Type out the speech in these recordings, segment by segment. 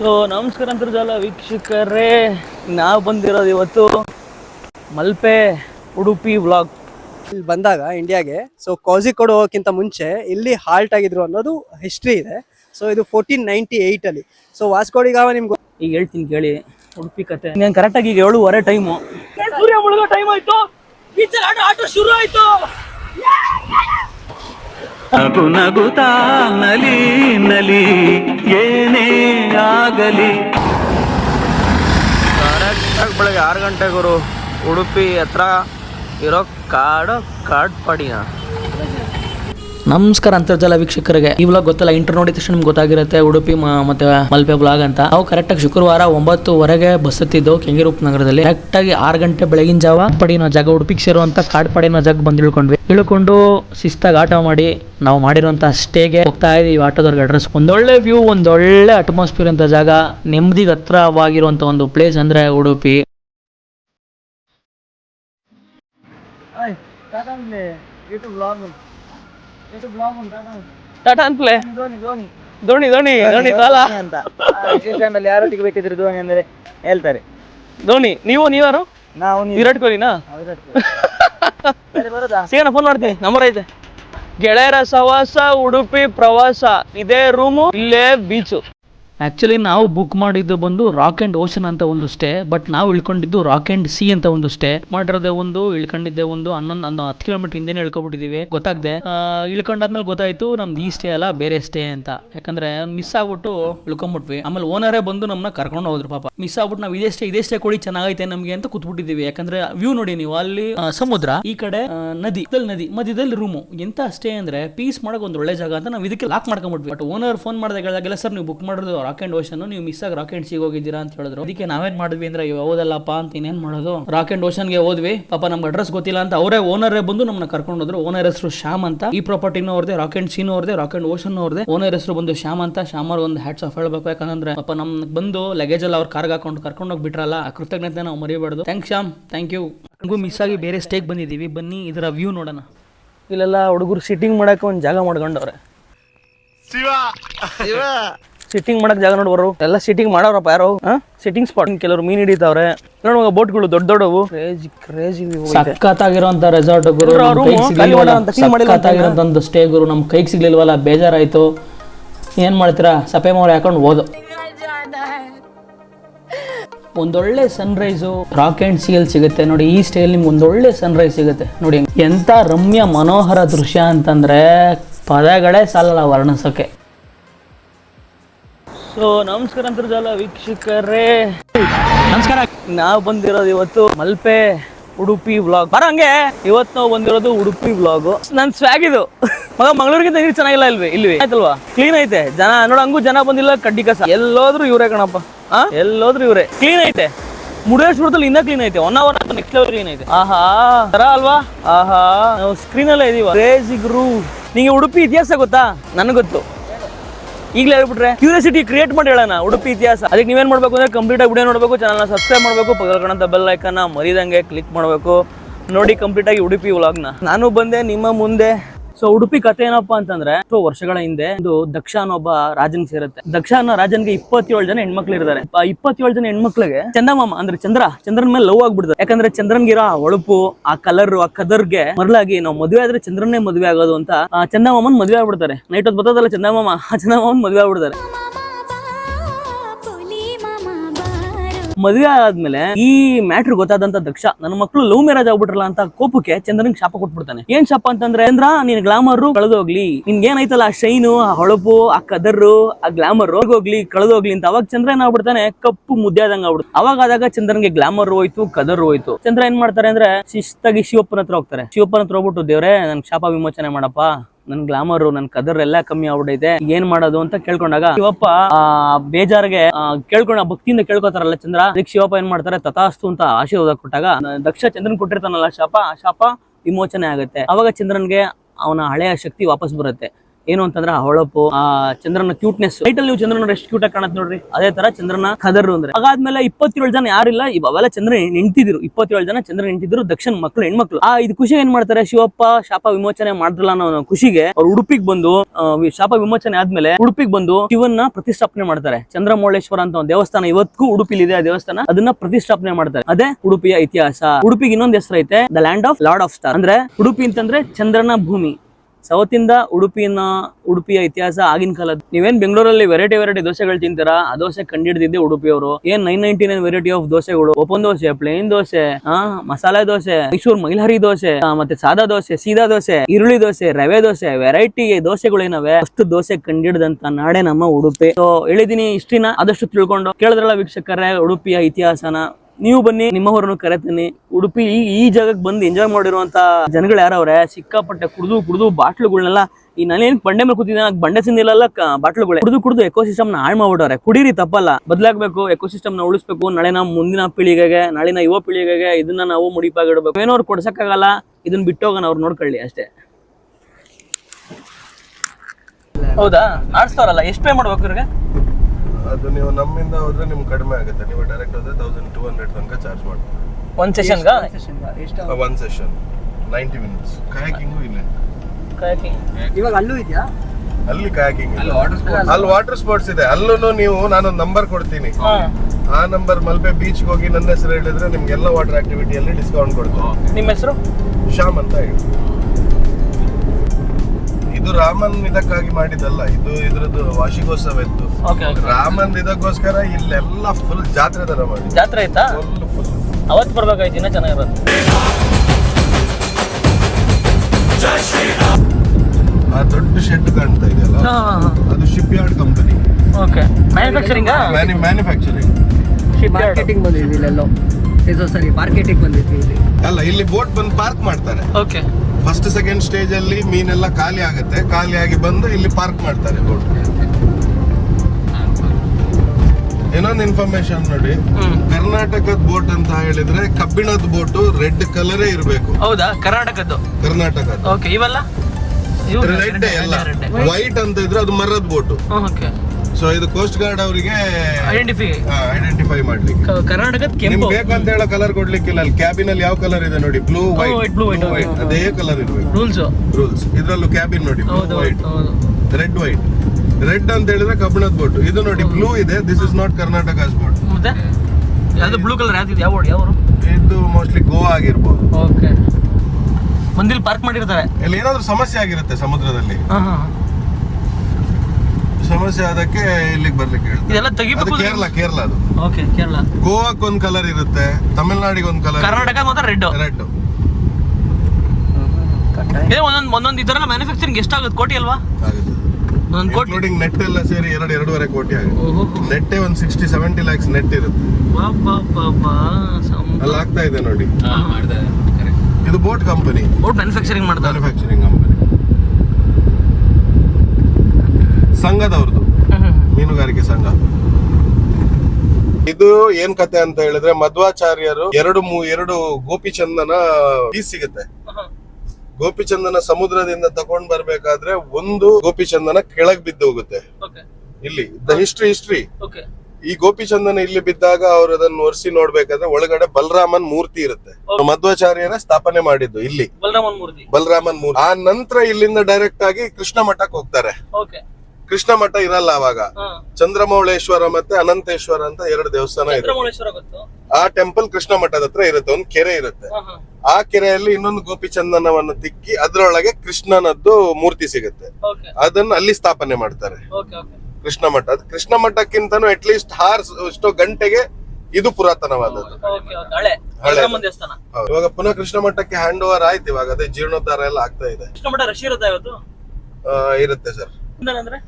So ನಮಸ್ಕಾರ ಅಂತರ್ಜಾಲ ವೀಕ್ಷಕರೇ. ನಾವು ಬಂದಿರೋದು ಇವತ್ತು ಮಲ್ಪೆ ಉಡುಪಿ ಬ್ಲಾಗ್ ಇಲ್ಲಿ ಬಂದಾಗ ಇಂಡಿಯಾಗೆ ಸೊ ಕೋಝಿಕೋಡ್ ಹೋಗೋಕ್ಕಿಂತ ಮುಂಚೆ ಇಲ್ಲಿ ಹಾಲ್ಟ್ ಆಗಿದ್ರು ಅನ್ನೋದು ಹಿಸ್ಟ್ರಿ ಇದೆ. ಸೊ ಇದು ಫೋರ್ಟೀನ್ ನೈಂಟಿ ಏಯ್ಟ್ ಅಲ್ಲಿ ಸೊ ವಾಸ್ಕೋಡಿಗಾವ ನಿಮ್ಗೆ ಈಗ ಹೇಳ್ತೀನಿ ಕೇಳಿ ಉಡುಪಿ ಕತೆ. ನಾನು ಕರೆಕ್ಟಾಗಿ ಈಗ ಏಳುವರೆ ಟೈಮು ಸೂರ್ಯ ಮುಳುಗೋ ಟೈಮ್ ಆಯ್ತು. ಬೀಚಲ್ಲಿ ಆಟ ಆಟ ಶುರು ಆಯ್ತು. ನಗು ನಗುತ್ತಾ ನಲಿ ನಲಿ, ಏನೇ ಆಗಲಿ. ಬೆಳಗ್ಗೆ ಆರು ಗಂಟೆ ಗುರು, ಉಡುಪಿ ಹತ್ರ ಇರೋ ಕಾಡು ಕಾಡ್ ಪಡಿನ ನಮಸ್ಕಾರ ಅಂತರ್ಜಾಲ ವೀಕ್ಷಕರಿಗೆ. ಈ ವ್ಲಾಗ್ ಗೊತ್ತಲ್ಲ ಇಂಟರ್ ನೋಡಿದ ತಕ್ಷಣ ನಿಮ್ಗೆ ಗೊತ್ತಾಗಿರುತ್ತೆ. ಉಡುಪಿ ಮತ್ತೆ ಮಲ್ಪೆ ಬ್ಲಾಗ್ ಅಂತ. ನಾವು ಕರೆಕ್ಟಾಗಿ ಶುಕ್ರವಾರ ಒಂಬತ್ತುವರೆಗೆ ಬಸ್ ಹತ್ತಿದ್ದು ಕೆಂಗಿರೂಪ್ ನಗರದಲ್ಲಿ. ಕರೆಕ್ಟಾಗಿ ಆರು ಗಂಟೆ ಬೆಳಗಿನ ಜಾವ ಪಡಿನ ಜಾಗ ಉಡುಪಿಗೆ ಸೇರುವಂತ ಕಾಡ್ ಜಾಗ ಬಂದು ಇಳ್ಕೊಂಡ್ವಿ. ಇಳ್ಕೊಂಡು ಶಿಸ್ತಾಗಿ ಆಟ ಮಾಡಿ ನಾವು ಮಾಡಿರುವಂತ ಸ್ಟೇಗೆ ಹೋಗ್ತಾ ಇದೀವಿ ಆಟೋದವ್ರಿಗೆ ಅಡ್ರೆಸ್ ಒಂದೊಳ್ಳೆ ವ್ಯೂ ಒಂದೊಳ್ಳೆ ಅಟ್ಮಾಸ್ಫಿಯರ್ ಅಂತ ಜಾಗ. ನೆಮ್ಮದಿಗೆ ಹತ್ರವಾಗಿರುವಂತ ಒಂದು ಪ್ಲೇಸ್ ಅಂದ್ರೆ ಉಡುಪಿ. ಟಾಟಾ ಅನ್ಪ್ಲೆ ಧೋನಿ ಧೋನಿ. ಧೋನಿ ಕಾಲ. ಅಂತ. ಯಾರೋ ಯಾರೊಟ್ಟಿಗೆ ಬೇಕಿದ್ರು ಧೋನಿ ಅಂದ್ರೆ ಹೇಳ್ತಾರೆ. ಧೋನಿ ನೀವು ನೀವ್ಯಾರು ನಾವು ವಿರಾಟ್ ಕೊಹ್ಲಿನಾ? ನಾ ಬರೋದಾ? ಫೋನ್ ಮಾಡ್ತೀನಿ. ನಂಬರ್ ಐತೆ. ಗೆಳೆಯರ ಸವಾಸ ಉಡುಪಿ ಪ್ರವಾಸ. ಇದೇ ರೂಮು ಇಲ್ಲೇ ಬೀಚು ಆ್ಯಕ್ಚುಲಿ ನಾವು ಬುಕ್ ಮಾಡಿದ್ದು ಬಂದು ರಾಕ್ ಆ್ಯಂಡ್ ಓಷನ್ ಅಂತ ಒಂದು ಸ್ಟೇ ಬಟ್ ನಾವು ಇಳ್ಕೊಂಡಿದ್ದು ರಾಕ್ ಆ್ಯಂಡ್ ಸಿ ಅಂತ ಒಂದು ಸ್ಟೇ ಮಾಡಿರೋದೇ ಒಂದು, ಇಳ್ಕೊಂಡಿದ್ದೆ ಒಂದು, ಹನ್ನೊಂದು, ಒಂದು ಹತ್ತು ಕಿಲೋಮೀಟರ್ ಹಿಂದೆನೇ ಇಳ್ಕೊಬಿಟ್ಟಿದ್ದೀವಿ ಗೊತ್ತಾಗ್ದೆ. ಇಳ್ಕೊಂಡಾದ್ಮೇಲೆ ಗೊತ್ತಾಯ್ತು, ನಮ್ದು ಈ ಸ್ಟೇ ಅಲ್ಲ, ಬೇರೆ ಸ್ಟೇ ಅಂತ. ಯಾಕಂದ್ರೆ ಮಿಸ್ ಆಗ್ಬಿಟ್ಟು ಇಳ್ಕೊಂಬಿಟ್ವಿ. ಆಮೇಲೆ ಓನರೇ ಬಂದು ನಮ್ಮನ್ನ ಕರ್ಕೊಂಡು ಹೋದ್ರು ಪಾಪ. ಮಿಸ್ ಆಗ್ಬಿಟ್ಟು ನಾವು ಇದೇ ಸ್ಟೇ ಇದೇ ಸ್ಟೇ ಕೊಡಿ, ಚೆನ್ನಾಗೈತೆ ನಮಗೆ ಅಂತ ಕೂತ್ಬಿಟ್ಟಿದ್ದೀವಿ ಯಾಕಂದ್ರೆ ವ್ಯೂ ನೋಡಿ ನೀವು, ಅಲ್ಲಿ ಸಮುದ್ರ, ಈ ಕಡೆ ನದಿ ನದಿ, ಮಧ್ಯದಲ್ಲಿ ರೂಮು ಎಂತ ಸ್ಟೇ ಅಂದ್ರೆ ಪೀಸ್ ಮಾಡೋಕೆ ಒಂದು ಒಳ್ಳೆ ಜಾಗ ಅಂತ ನಾವು ಇದಕ್ಕೆ ಲಾಕ್ ಮಾಡ್ಕೊಂಡ್ಬಿಟ್ವಿ. ಬಟ್ ಓನರ್ ಫೋನ್ ಮಾಡಿದಾಗ ಹೇಳಿದಾಗೆಲ್ಲ ಸರ್ ನೀವು ಬುಕ್ ಮಾಡಿರೋದು ರಾಕ್ ಅಂಡ್ ಓಷನ್ ನೀವು ಮಿಸ್ ಆಗಿ ರಾಕ್ ಅಂಡ್ ಸಿಗೆ ಹೋಗಿದ್ದೀರಾ ಅಂತ ಹೇಳಿದ್ರು. ಅದಕ್ಕೆ ನಾವೇನ್ ಮಾಡಿದ್ವಿ ಅಂದ್ರೆ ಹೌದಲ್ಲಪ್ಪ ಅಂತ ಇನ್ನೇನ್ ಮಾಡೋದು. ರಾಕ್ ಅಂಡ್ ಓಷನ್ಗೆ ಹೋದ್ವಿ. ಪಾಪ ನಮ್ಗೆ ಅಡ್ರೆಸ್ ಗೊತ್ತಿಲ್ಲ ಅಂತ ಅವರೇ ಓನರೇ ಬಂದು ನಮ್ಮನ್ನ ಕರ್ಕೊಂಡು ಹೋದ್ರು. ಓನರ್ ಹೆಸರು ಶ್ಯಾಮ್ ಅಂತ. ಈ ಪ್ರಾಪರ್ಟಿನೂ ಅವ್ರದೇ ರಾಕ್ ಅಂಡ್ ಸೀನು ಅವ್ರದೇ ರಾಕ್ ಅಂಡ್ ಓಷನ್ ಅವ್ರದೇ. ಓನರ್ ಹೆಸರು ಬಂದು ಶ್ಯಾಮ್ ಅಂತ. ಶ್ಯಾಮ್ ಅವ್ರ ಒಂದು ಹ್ಯಾಟ್ಸ್ ಆಫ್ ಹೇಳ್ಬೇಕು. ಯಾಕಂದ್ರೆ, ಪಾಪ ನಮ್ ಬಂದು ಲಗೇಜ್ ಅಲ್ಲಿ ಅವ್ರ ಕಾರ್ಗೆ ಹಾಕೊಂಡು ಕರ್ಕೊಂಡು ಹೋಗಿ ಬಿಟ್ರಲ್ಲ ಕೃತಜ್ಞತೆ ನಾವು ಮರಿಬಾರ್ದು ಥ್ಯಾಂಕ್ ಶ್ಯಾಮ್ ಥ್ಯಾಂಕ್ ಯು ನಮಗೂ ಮಿಸ್ ಆಗಿ ಬೇರೆ ಸ್ಟೇಕ್ ಬಂದಿದ್ದೀವಿ. ಬನ್ನಿ, ಇದರ ವ್ಯೂ ನೋಡೋಣ. ಇಲ್ಲೆಲ್ಲ ಹುಡುಗರು ಸಿಟ್ಟಿಂಗ್ ಮಾಡಕ್ಕೆ ಒಂದು ಜಾಗ ಮಾಡ್ಕೊಂಡವ್ರೆ. ಸಿಟ್ಟಿಂಗ್ ಮಾಡಕ್ ಜಾಗ ನೋಡ್ಬಾರು ಎಲ್ಲ ಸಿಟ್ಟಿಂಗ್ ಮಾಡೋರಪ್ಪ ಯಾರು? ಸಿಟ್ಟಿಂಗ್ ಸ್ಪಾಟ್ ಕೆಲವರು ಮೀನ್ ಹಿಡಿತಾವ್ರೆ. ನೋಡುವ ಬೋಟ್ಗಳು ದೊಡ್ಡ ದೊಡ್ಡವು. ಕ್ರೇಜಿ ಕ್ರೇಜಿ ಸಖತ್ತಾಗಿರುವಂತ ರೆಸಾರ್ಟ್ ಗುರು ಸಖತ್ತಾಗಿರೋಂಥ ಒಂದು ಸ್ಟೇ ಗುರು ನಮ್ ಕೈಗೆ ಸಿಗ್ಲಿಲ್ವಲ್ಲ. ಬೇಜಾರಾಯ್ತು. ಏನ್ ಮಾಡ್ತೀರಾ? ಸಪೆ ಮೋರ್ ಹಾಕೊಂಡು ಓದು ಒಂದೊಳ್ಳೆ ಸನ್ರೈಸು ರಾಕ್ ಅಂಡ್ ಸೀಲ್ ಸಿಗುತ್ತೆ. ನೋಡಿ ಈ ಸ್ಟೈಲ್ ನಿಮ್ಗೆ ಒಂದೊಳ್ಳೆ ಸನ್ರೈಸ್ ಸಿಗುತ್ತೆ. ನೋಡಿ ಎಂತ ರಮ್ಯ ಮನೋಹರ ದೃಶ್ಯ ಅಂತಂದ್ರೆ ಪದಗಳೇ ಸಾಲಲ್ಲ ವರ್ಣಿಸೋಕೆ. ಸೊ ನಮಸ್ಕಾರ ಅಂತರ್ಜಾಲ ವೀಕ್ಷಕರೇ. ನಮಸ್ಕಾರ. ನಾವು ಬಂದಿರೋದು ಇವತ್ತು ಮಲ್ಪೆ ಉಡುಪಿ ವ್ಲಾಗ್. ಬರೋ ಹಂಗೆ ಇವತ್ತು ನಾವು ಬಂದಿರೋದು ಉಡುಪಿ ವ್ಲಾಗ್. ನನ್ ಸ್ವಾಗ್ ಇದು. ಮಗ ಮಂಗಳೂರಿಗಿಂತ ನೀರು ಚೆನ್ನಾಗಿಲ್ಲ ಇಲ್ವಿ? ಇಲ್ವಿ? ಆಯ್ತಲ್ವಾ? ಕ್ಲೀನ್ ಐತೆ. ಜನ ನೋಡ ಹಂಗೂ ಜನ ಬಂದಿಲ್ಲ ಕಡ್ಡಿ ಕಸ. ಎಲ್ಲೋದ್ರು ಇವರೇ ಕಣಪ್ಪ. ಹಾ ಎಲ್ಲೋದ್ರು ಇವರೇ. ಕ್ಲೀನ್ ಐತೆ. ಮುರುಡೇಶ್ವರದಲ್ಲಿ ಇನ್ನ ಕ್ಲೀನ್ ಐತೆ. One hour next level clean ಐತೆ. ಆಹಾ. ತರ ಅಲ್ವಾ? ಆಹಾ. ನಾವು ಸ್ಕ್ರೀನ್ ಅಲ್ಲೇ ಇದೀವ. ಗುರು ನಿಂಗೆ ಉಡುಪಿ ಇತಿಹಾಸ ಗೊತ್ತಾ? ನನಗೆ ಗೊತ್ತು. ಈಗಲೇ ಹೇಳ್ಬಿಟ್ರೆ ಕ್ಯೂರಿಯಾಸಿಟಿ ಕ್ರಿಯೇಟ್ ಮಾಡಿ ಹೇಳೋಣ, ಉಡುಪಿ ಇತಿಹಾಸ. ಅದಕ್ಕೆ ನೀವೇನ್ ಮಾಡಬೇಕು ಅಂದ್ರೆ ಕಂಪ್ಲೀಟ್ ಆಗಿ ವಿಡಿಯೋ ನೋಡಬೇಕು ಚಾನಲ್ನ ಸಬ್ಸ್ಕ್ರೈಬ್ ಮಾಡಬೇಕು ಪಕ್ಕದ ಬೆಲ್ ಐಕನ್ನ ಮರಿದಂಗೆ ಕ್ಲಿಕ್ ಮಾಡಬೇಕು. ನೋಡಿ ಕಂಪ್ಲೀಟ್ ಆಗಿ ಉಡುಪಿ ವ್ಲಾಗ್ನ ನಾನು ಬಂದೆ ನಿಮ್ಮ ಮುಂದೆ. ಸೊ ಉಡುಪಿ ಕತೆ ಏನಪ್ಪಾ ಅಂತಂದ್ರೆ, ಎಷ್ಟೋ ವರ್ಷಗಳ ಹಿಂದೆ ಒಂದು ದಕ್ಷ ಅನ್ನೋ ಒಬ್ಬ ರಾಜನ್ ಸೇರುತ್ತೆ. ದಕ್ಷ ಅನ್ನೋ ರಾಜನ್ಗೆ ಇಪ್ಪತ್ತೇಳು ಜನ ಹೆಣ್ಮಕ್ಳು ಇರ್ತಾರೆ. ಆ ಇಪ್ಪತ್ತೇಳು ಜನ ಹೆಣ್ಮಕ್ಳಿಗೆ ಚಂದಮಾಮ, ಅಂದ್ರೆ ಚಂದ್ರ, ಚಂದ್ರನ್ ಮೇಲೆ ಲವ್ ಆಗ್ಬಿಡ್ತಾರೆ ಯಾಕಂದ್ರೆ ಚಂದ್ರನ್ಗಿರೋ ಆ ಹೊಳಪು, ಆ ಕಲರ್ ಆ ಕದರ್ಗೆ ಮರಳಾಗಿ ನಾವು ಮದುವೆ ಆದ್ರೆ ಚಂದ್ರನ್ನೇ ಮದುವೆ ಆಗೋದು ಅಂತ ಚಂದಮಾಮನ್ ಮದುವೆ ಆಗ್ಬಿಡ್ತಾರೆ. ನೈಟ್ ಹೊತ್ತು ಬರ್ತದಲ್ಲ ಚಂದಮಾಮ ಚಂದಮಾಮನ್ ಮದುವೆ ಆಗ್ಬಿಡ್ತಾರೆ. ಮದುವೆ ಆದ್ಮೇಲೆ ಈ ಮ್ಯಾಟ್ರ್ ಗೊತ್ತಾದಂತ ದಕ್ಷ, ನನ್ನ ಮಕ್ಕಳು ಲವ್ ಮ್ಯಾರೇಜ್ ಆಗ್ಬಿಟ್ರಲ್ಲ ಅಂತ ಕೋಪಕ್ಕೆ ಚಂದ್ರನ್ ಶಾಪ ಕೊಟ್ಬಿಡ್ತಾನೆ. ಏನ್ ಶಾಪ ಅಂತಂದ್ರೆ, ಚಂದ್ರ, ನೀನ್ ಗ್ಲಾಮರ್ ಕಳೆದೋಗ್ಲಿ. ನಿನ್ಗೆ ಏನಾಯ್ತಲ್ಲ ಆ ಶೈನು ಆ ಹೊಳಪು, ಆ ಕದರ್ರು, ಆ ಗ್ಲಾಮರ್ ಹೋಗ್ಲಿ, ಕಳೆದೋಗ್ಲಿ ಅಂತ. ಅವಾಗ ಚಂದ್ರ ಏನಾಗ್ಬಿಡ್ತಾನೆ ಕಪ್ಪು ಮುದ್ದೆ ಆದಂಗ ಆಗ್ಬಿಡುತ್ತೆ ಅವಾಗ ಆದಾಗ ಚಂದ್ರನ್ಗೆ ಗ್ಲಾಮರ್ ಹೋಯ್ತು ಕದರ್ ಹೋಯ್ತು. ಚಂದ್ರ ಏನ್ ಮಾಡ್ತಾರೆ ಅಂದ್ರೆ, ಶಿಸ್ತಾಗಿ ಶಿವಪ್ಪನ ಹತ್ರ ಹೋಗ್ತಾರೆ. ಶಿವಪ್ಪನ ಹತ್ರ ಹೋಗ್ಬಿಟ್ಟು, ದೇವ್ರೆ ನನ್ ಶಾಪ ವಿಮೋಚನೆ ಮಾಡಪ್ಪ. ನನ್ ಗ್ಲಾಮರ್ ನನ್ ಕದರ್ ಎಲ್ಲ ಕಮ್ಮಿ ಆಗ್ಬಿಟ್ಟೈತೆ ಏನ್ ಮಾಡೋದು ಅಂತ ಕೇಳ್ಕೊಂಡಾಗ ಶಿವಪ್ಪ ಬೇಜಾರಿಗೆ ಕೇಳ್ಕೊಂಡ ಭಕ್ತಿಯಿಂದ ಕೇಳ್ಕೊತಾರಲ್ಲ ಚಂದ್ರ? ಅದಕ್ಕೆ ಶಿವಪ್ಪ ಏನ್ ಮಾಡ್ತಾರೆ, ತಥಾಸ್ತು ಅಂತ ಆಶೀರ್ವಾದ ಕೊಟ್ಟಾಗ ದಕ್ಷ ಚಂದ್ರನ್ ಕೊಟ್ಟಿರ್ತಾನಲ್ಲ ಶಾಪ, ಆ ಶಾಪ ವಿಮೋಚನೆ ಆಗುತ್ತೆ. ಅವಾಗ ಚಂದ್ರನ್ಗೆ ಅವನ ಹಳೆಯ ಶಕ್ತಿ ವಾಪಸ್ ಬರುತ್ತೆ. ಏನು ಅಂತಂದ್ರೆ ಆ ಹೊಳಪು, ಆ ಚಂದ್ರನ ಕ್ಯೂಟ್ನೆಸ್ ಟೈಟಲ್ ನೀವು ಚಂದ್ರನ ಎಷ್ಟು ಕ್ಯೂಟ್ ಆಗಿ ಕಾಣುತ್ತೆ ನೋಡ್ರಿ. ಅದೇ ತರ ಚಂದ್ರನ ಕದರ್ ಅಂದ್ರೆ. ಅದಾದ್ಮೇಲೆ ಇಪ್ಪತ್ತೇಳು ಜನ ಯಾರಿಲ್ಲ ಅವೆಲ್ಲ ಚಂದ್ರ ನಿಂತಿದ್ರು ಇಪ್ಪತ್ತೇಳು ಜನ ಚಂದ್ರ ನಿಂತಿದ್ರು ದಕ್ಷಿಣ ಮಕ್ಕಳು ಹೆಣ್ಮಕ್ಳು. ಆ, ಇದು ಖುಷಿ ಏನ್ ಮಾಡ್ತಾರೆ, ಶಿವಪ್ಪ ಶಾಪ ವಿಮೋಚನೆ ಮಾಡಿದ್ರಲ್ಲ ಅನ್ನೋ ಖುಷಿಗೆ, ಅವ್ರು ಉಡುಪಿಗೆ ಬಂದು ಶಾಪ ವಿಮೋಚನೆ ಆದ್ಮೇಲೆ ಉಡುಪಿಗೆ ಬಂದು ಶಿವನ್ನ ಪ್ರತಿಷ್ಠಾಪನೆ ಮಾಡ್ತಾರೆ. ಚಂದ್ರಮೌಳೇಶ್ವರ ಅಂತ ಒಂದು ದೇವಸ್ಥಾನ ಇವತ್ತಿಗೂ ಉಡುಪಿಲಿ ಇದೆ ಆ ದೇವಸ್ಥಾನ. ಅದನ್ನ ಪ್ರತಿಷ್ಠಾಪನೆ ಮಾಡ್ತಾರೆ. ಅದೇ ಉಡುಪಿಯ ಇತಿಹಾಸ. ಉಡುಪಿಗೆ ಇನ್ನೊಂದು ಹೆಸರು ಐತೆ, the land of lord of star. ಅಂದ್ರೆ ಉಡುಪಿ ಅಂತಂದ್ರೆ ಚಂದ್ರನ ಭೂಮಿ. ಸವತಿಂದ ಉಡುಪಿನ ಉಡುಪಿಯ ಇತಿಹಾಸ ಆಗಿನ ಕಾಲದ ನೀವೇನ್ ಬೆಂಗಳೂರಲ್ಲಿ ವೆರೈಟಿ ವೆರೈಟಿ ದೋಸೆಗಳು ತಿಂತೀರಾ? ಆ ದೋಸೆ ಕಂಡಿಡ್ದಿದ್ದೆ ಉಡುಪಿಯವರು. ಏನ್ nine ninety nine variety of ದೋಸೆಗಳು? Open dosa plain dosa, ಆ, ಮಸಾಲೆ ದೋಸೆ, ಮೈಸೂರು ಮೈಲಾರಿ ದೋಸೆ ಮತ್ತೆ ಸಾದಾ ದೋಸೆ, ಸೀದಾ ದೋಸೆ, ಈರುಳ್ಳಿ ದೋಸೆ, ರವೆ ದೋಸೆ ವೆರೈಟಿ ದೋಸೆಗಳು ಏನವೆ ಅಷ್ಟು ದೋಸೆ ಕಂಡಿಡ್ದಂತ ನಾಡೆ ನಮ್ಮ ಉಡುಪಿ. ಸೊ ಹೇಳಿದೀನಿ ಇಷ್ಟಿನ, ಆದಷ್ಟು ತಿಳ್ಕೊಂಡು ಕೇಳಿದ್ರಲ್ಲ ವೀಕ್ಷಕರೇ ಉಡುಪಿಯ ಇತಿಹಾಸನ. ನೀವು ಬನ್ನಿ ನಿಮ್ಮವರನ್ನು ಕರೆತೀನಿ. ಉಡುಪಿ, ಈ ಜಾಗಕ್ಕೆ ಬಂದು ಎಂಜಾಯ್ ಮಾಡಿರುವಂತ ಜನಗಳು ಯಾರವ್ರೆ? ಸಿಕ್ಕಾಪಟ್ಟೆ ಕುಡಿದು ಕುಡಿದು ಬಾಟ್ಲುಗಳನ್ನೆಲ್ಲ ಈ ನಾನೇನ್ ಬಂಡೆ ಮೇಲೆ ಕೂತಿದ್ದೆ ನನಗೆ ಬಂಡೆ ಸಿಂದಿಲ್ಲ ಬಾಟ್ಲುಗಳೇ. ಕುಡಿದು ಕುಡಿದು ಎಕೋಸಿಸ್ಟಮ್ನ ಹಾಳು ಮಾಡ್ಬಿಡೋರೆ ಕುಡೀರಿ, ತಪ್ಪಲ್ಲ. ಬದಲಾಗಬೇಕು ಎಕೋಸಿಸ್ಟಮ್ನ ಉಳಿಸ್ಬೇಕು. ನಾಳೆ ನಮ್ಮ ಮುಂದಿನ ಪೀಳಿಗೆಗೆ ನಾಳಿನ ಯುವ ಪೀಳಿಗೆಗೆ ಇದನ್ನ ನಾವು ಮುಡಿಪಾಗಿಡಬೇಕು. ಏನೋ ಅವ್ರು ಕೊಡ್ಸಕ್ಕಾಗಲ್ಲ ಇದನ್ನ ಬಿಟ್ಟೋಗೋಣ ಅವ್ರು ನೋಡ್ಕೊಳ್ಳಿ ಅಷ್ಟೇ. ಹೌದಾ? ಆಡ್ಸ್ತಾರಲ್ಲ, ಎಷ್ಟು ಪೇ ಮಾಡ್ಬೇಕು ಇವ್ರಿಗೆ? ಅದು ನೀವು ನಮ್ಮಿಂದ ಹೋದ್ರೆ ನಿಮ್ಗೆ ಕಡಿಮೆ ಆಗುತ್ತೆ. ನೀವು ಡೈರೆಕ್ಟ್ ಹೋದ್ರೆ ತೌಸಂಡ್ ಟೂ ಹಂಡ್ರೆಡ್ ತನಕ ಚಾರ್ಜ್ ಮಾಡ್ತೀವಿ. ಒಂದು ಸೆಷನ್ ಎಷ್ಟು one session ninety minutes kayaking ಇಲ್ಲ. ಇವಾಗ ಅಲ್ಲೂ ಇದೆಯಾ? ಅಲ್ಲಿ ಕಯಾಕಿಂಗ್ ಅಲ್ಲಿ ವಾಟರ್ ಸ್ಪೋರ್ಟ್ಸ್ ಇದೆ. ಅಲ್ಲೂ ನೀವು ನಾನೊಂದು ನಂಬರ್ ಕೊಡ್ತೀನಿ. ಆ ನಂಬರ್ ಮಲ್ಪೆ ಬೀಚ್ ಹೋಗಿ ನನ್ನ ಹೆಸರು ಹೇಳಿದ್ರೆ ನಿಮ್ಗೆಲ್ಲ ವಾಟರ್ ಆಕ್ಟಿವಿಟಿಯಲ್ಲಿ ಡಿಸ್ಕೌಂಟ್ ಕೊಡ್ತೀನಿ. ನಿಮ್ಮ ಹೆಸರು? ಶ್ಯಾಮ್ ಅಂತ ಹೇಳಿ. ಇದು ರಾಮನ್ ಇದಕ್ಕಾಗಿ ಮಾಡಿದಲ್ಲ ಇದು ಇದ್ರದ್ದು ವಾರ್ಷಿಕೋತ್ಸವ ಇತ್ತು ಓಕೆ ರಾಮನ್ ಇದಕ್ಕೋಸ್ಕರ ಇಲ್ಲೆಲ್ಲ ಫುಲ್ ಜಾತ್ರೆ ತರ ಮಾಡಿ ಜಾತ್ರೆ ಆಯ್ತಾ? ಫುಲ್ ಫುಲ್ ಅವತ್ತು ಬರ್ಬೇಕಾಯ್ತು ಇನ್ನ ಚೆನ್ನಾಗಿರೋದು ಆ ದೊಡ್ಡ ಶೆಡ್ ಕಾಣ್ತಾ ಇದೆಯಲ್ಲ? ಅದು shipyard company okay manufacturing manufacturing marketing ಬಂದಿದ್ವಿ ಇಲ್ಲೆಲ್ಲೋ. ಇದು ಸರಿ ಮಾರ್ಕೆಟಿಂಗ್ ಬಂದಿದ್ವಿ ಇಲ್ಲಿ. ಅಲ್ಲ ಇಲ್ಲಿ ಬೋಟ್ ಬಂದು ಪಾರ್ಕ್ ಮಾಡ್ತಾರೆ. ಓಕೆ ಫಸ್ಟ್ ಸೆಕೆಂಡ್ ಸ್ಟೇಜ್ ಅಲ್ಲಿ ಮೀನೆಲ್ಲ ಖಾಲಿ ಆಗುತ್ತೆ. ಖಾಲಿ ಆಗಿ ಬಂದು ಇಲ್ಲಿ ಪಾರ್ಕ್ ಮಾಡ್ತಾರೆ ಬೋಟ್ ಇನ್ನೊಂದು ಇನ್ಫಾರ್ಮೇಶನ್ ನೋಡಿ. ಕರ್ನಾಟಕದ ಬೋಟ್ ಅಂತ ಹೇಳಿದ್ರೆ ಕಬ್ಬಿಣದ ಬೋಟ್ ರೆಡ್ ಕಲರೇ ಇರಬೇಕು. ಹೌದಾ? ಕರ್ನಾಟಕದ್ದು? ಕರ್ನಾಟಕದ ಓಕೆ ಇವೆಲ್ಲ? ರೆಡ್ ಎಲ್ಲ ವೈಟ್ ಅಂತ ಇದ್ರೆ ಅದು ಮರದ ಬೋಟು ಓಕೆ ಸೊ ಇದು ಕೋಸ್ಟ್ ಗಾರ್ಡ್ ಅವರಿಗೆ ಐಡೆಂಟಿಫೈ ಐಡೆಂಟಿಫೈ ಮಾಡ್ಲಿಕ್ಕೆ. ಕರ್ನಾಟಕದ ಕೆಂಪು. ಬೇಕು ಅಂತ ಹೇಳೋ ಕಲರ್ ಕೊಡ್ಲಿಕ್ಕಿಲ್ಲ. ಅಲ್ಲಿ ಕ್ಯಾಬಿನ್ ಅಲ್ಲಿ ಯಾವ ಕಲರ್ ಇದೆ ನೋಡಿ ಬ್ಲೂ ವೈಟ್ ಬ್ಲೂ ವೈಟ್. ಅದೇ ಕಲರ್ ಇರಬೇಕು. ರೂಲ್ಸ್ ರೂಲ್ಸ್ ಇದರಲ್ಲೂ ಕ್ಯಾಬಿನ್ ನೋಡಿ ವೈಟ್ ರೆಡ್ ವೈಟ್ ರೆಡ್ ಅಂತ ಹೇಳಿದ್ರೆ ಕಬ್ಬಿಣದ ಬೋಟ್ ಇದು ನೋಡಿ ಬ್ಲೂ ಇದೆ. This is not Karnataka boat ಮತ್ತೆ? ಅದು ಬ್ಲೂ ಕಲರ್ ಯಾವ್ದು ಯಾವ ಯಾವ ಇದು ಮೋಸ್ಟ್ಲಿ ಗೋವಾ ಆಗಿರ್ಬೋದು. ಓಕೆ ಮಂದಿಲ್ ಪಾರ್ಕ್ ಮಾಡಿರ್ತಾರೆ. ಇಲ್ಲಿ ಏನಾದ್ರೂ ಸಮಸ್ಯೆ ಆಗಿರುತ್ತೆ ಸಮುದ್ರದಲ್ಲಿ. ಹಾಂ ಹಾಂ. ಸಮಸ್ಯೆ ಅದಕ್ಕೆ ಇಲ್ಲಿಗೆ ಬರ್ಲಿಕ್ಕೆ ಹೇಳ್ತಾರೆ. ಇದೆಲ್ಲ ಅದು ತೆಗಿಬೇಕು ಕೇರಳ ಕೇರಳ ಅದು. ಓಕೆ ಕೇರಳ. ಗೋವಾಕ್ ಒಂದ್ ಕಲರ್ ಇರುತ್ತೆ ತಮಿಳ್ನಾಡಿಗೆ ಒಂದ್ ಕಲರ್ ಕರ್ನಾಟಕ ಮಾತ್ರ ರೆಡ್ ರೆಡ್ ಏ ಒಂದೊಂದು ಒಂದೊಂದು ಈ ಥರ ಮ್ಯಾನುಫ್ಯಾಕ್ಚರಿಂಗ್ ಎಷ್ಟಾಗುತ್ತೆ? ಕೋಟಿ ಅಲ್ವಾ? ಆಗುತ್ತೆ. ಒಂದೊಂದು ಕೋಟಿ. ಇನ್ಕ್ಲೂಡಿಂಗ್ ನೆಟ್ ಎಲ್ಲ ಸೇರಿ ಎರಡು ಎರಡೂವರೆ ಕೋಟಿ ಆಗುತ್ತೆ. ಓಹೋ. ನೆಟ್ಟೆ ಒಂದ್ ಸಿಕ್ಸ್ಟಿ ಸೆವೆಂಟಿ ಲ್ಯಾಕ್ಸ್ ನೆಟ್ ಇರುತ್ತೆ. ಅಲ್ಲಿ ಆಗ್ತಾ ಇದೆ ನೋಡಿ. ಇದು ಬೋಟ್ ಕಂಪನಿ ಬೋಟ್ ಮ್ಯಾನುಫ್ಯಾಕ್ಚರಿಂಗ್ ಮಾಡ್ತಾರೆ ಮ್ಯಾನುಫ್ಯಾಕ್ಚರಿಂಗ್ ಕಂಪನಿ ಸಂಘದವ್ರದ್ದು ಮೀನುಗಾರಿಕೆ ಸಂಘ. ಇದು ಏನ್ ಕತೆ ಅಂತ ಹೇಳಿದ್ರೆ ಮಧ್ವಾಚಾರ್ಯರು ಎರಡು ಮೂ ಎರಡು ಗೋಪಿಚಂದನ ಪೀಸ್ ಸಿಗುತ್ತೆ. ಗೋಪಿಚಂದನ ಸಮುದ್ರದಿಂದ ತಗೊಂಡ್ ಬರ್ಬೇಕಾದ್ರೆ ಒಂದು ಗೋಪಿಚಂದನ ಕೆಳಗ್ ಬಿದ್ದು ಹೋಗುತ್ತೆ. ಇಲ್ಲಿ ದ ಹಿಸ್ಟ್ರಿ ಹಿಸ್ಟ್ರಿ ಈ ಗೋಪಿಚಂದನ ಇಲ್ಲಿ ಬಿದ್ದಾಗ ಅವ್ರು ಅದನ್ನ ಒರೆಸಿ ನೋಡ್ಬೇಕಾದ್ರೆ ಒಳಗಡೆ ಬಲರಾಮನ್ ಮೂರ್ತಿ ಇರುತ್ತೆ. ಮಧ್ವಾಚಾರ್ಯರ ಸ್ಥಾಪನೆ ಮಾಡಿದ್ದು ಇಲ್ಲಿ. ಬಲರಾಮನ್ ಮೂರ್ತಿ. ಬಲರಾಮನ್ ಮೂರ್ತಿ. ಆ ನಂತರ ಇಲ್ಲಿಂದ ಡೈರೆಕ್ಟ್ ಆಗಿ ಕೃಷ್ಣ ಮಠಕ್ಕೆ ಹೋಗ್ತಾರೆ ಕೃಷ್ಣ ಮಠ ಇರಲ್ಲ ಅವಾಗ. ಚಂದ್ರಮೌಳೇಶ್ವರ ಮತ್ತೆ ಅನಂತೇಶ್ವರ ಅಂತ ಎರಡು ದೇವಸ್ಥಾನ ಇದೆ ಆ ಟೆಂಪಲ್ ಕೃಷ್ಣ ಮಠದ ಹತ್ರ ಇರುತ್ತೆ ಒಂದು ಕೆರೆ ಇರುತ್ತೆ. ಆ ಕೆರೆಯಲ್ಲಿ ಇನ್ನೊಂದು ಗೋಪಿಚಂದನವನ್ನು ತಿಕ್ಕಿ ಅದ್ರೊಳಗೆ ಕೃಷ್ಣನದ್ದು ಮೂರ್ತಿ ಸಿಗುತ್ತೆ. ಅದನ್ನ ಅಲ್ಲಿ ಸ್ಥಾಪನೆ ಮಾಡ್ತಾರೆ. ಕೃಷ್ಣ ಮಠ. ಅದು ಕೃಷ್ಣ ಮಠಕ್ಕಿಂತನೂ ಅಟ್ ಲೀಸ್ಟ್ ಹಾರ್ ಎಷ್ಟೋ ಗಂಟೆಗೆ ಇದು ಪುರಾತನವಾದದ್ದು. ಇವಾಗ ಪುನಃ ಕೃಷ್ಣ ಮಠಕ್ಕೆ ಹ್ಯಾಂಡ್ ಓವರ್ ಆಯ್ತು ಇವಾಗ ಅದೇ ಜೀರ್ಣೋದ್ಧಾರ ಎಲ್ಲ ಆಗ್ತಾ ಇದೆ. ಕೃಷ್ಣ ಮಠ ರಶ್ ಇರುತ್ತಾ ಇರುತ್ತೆ ಸರ್ ಅಂದ್ರೆ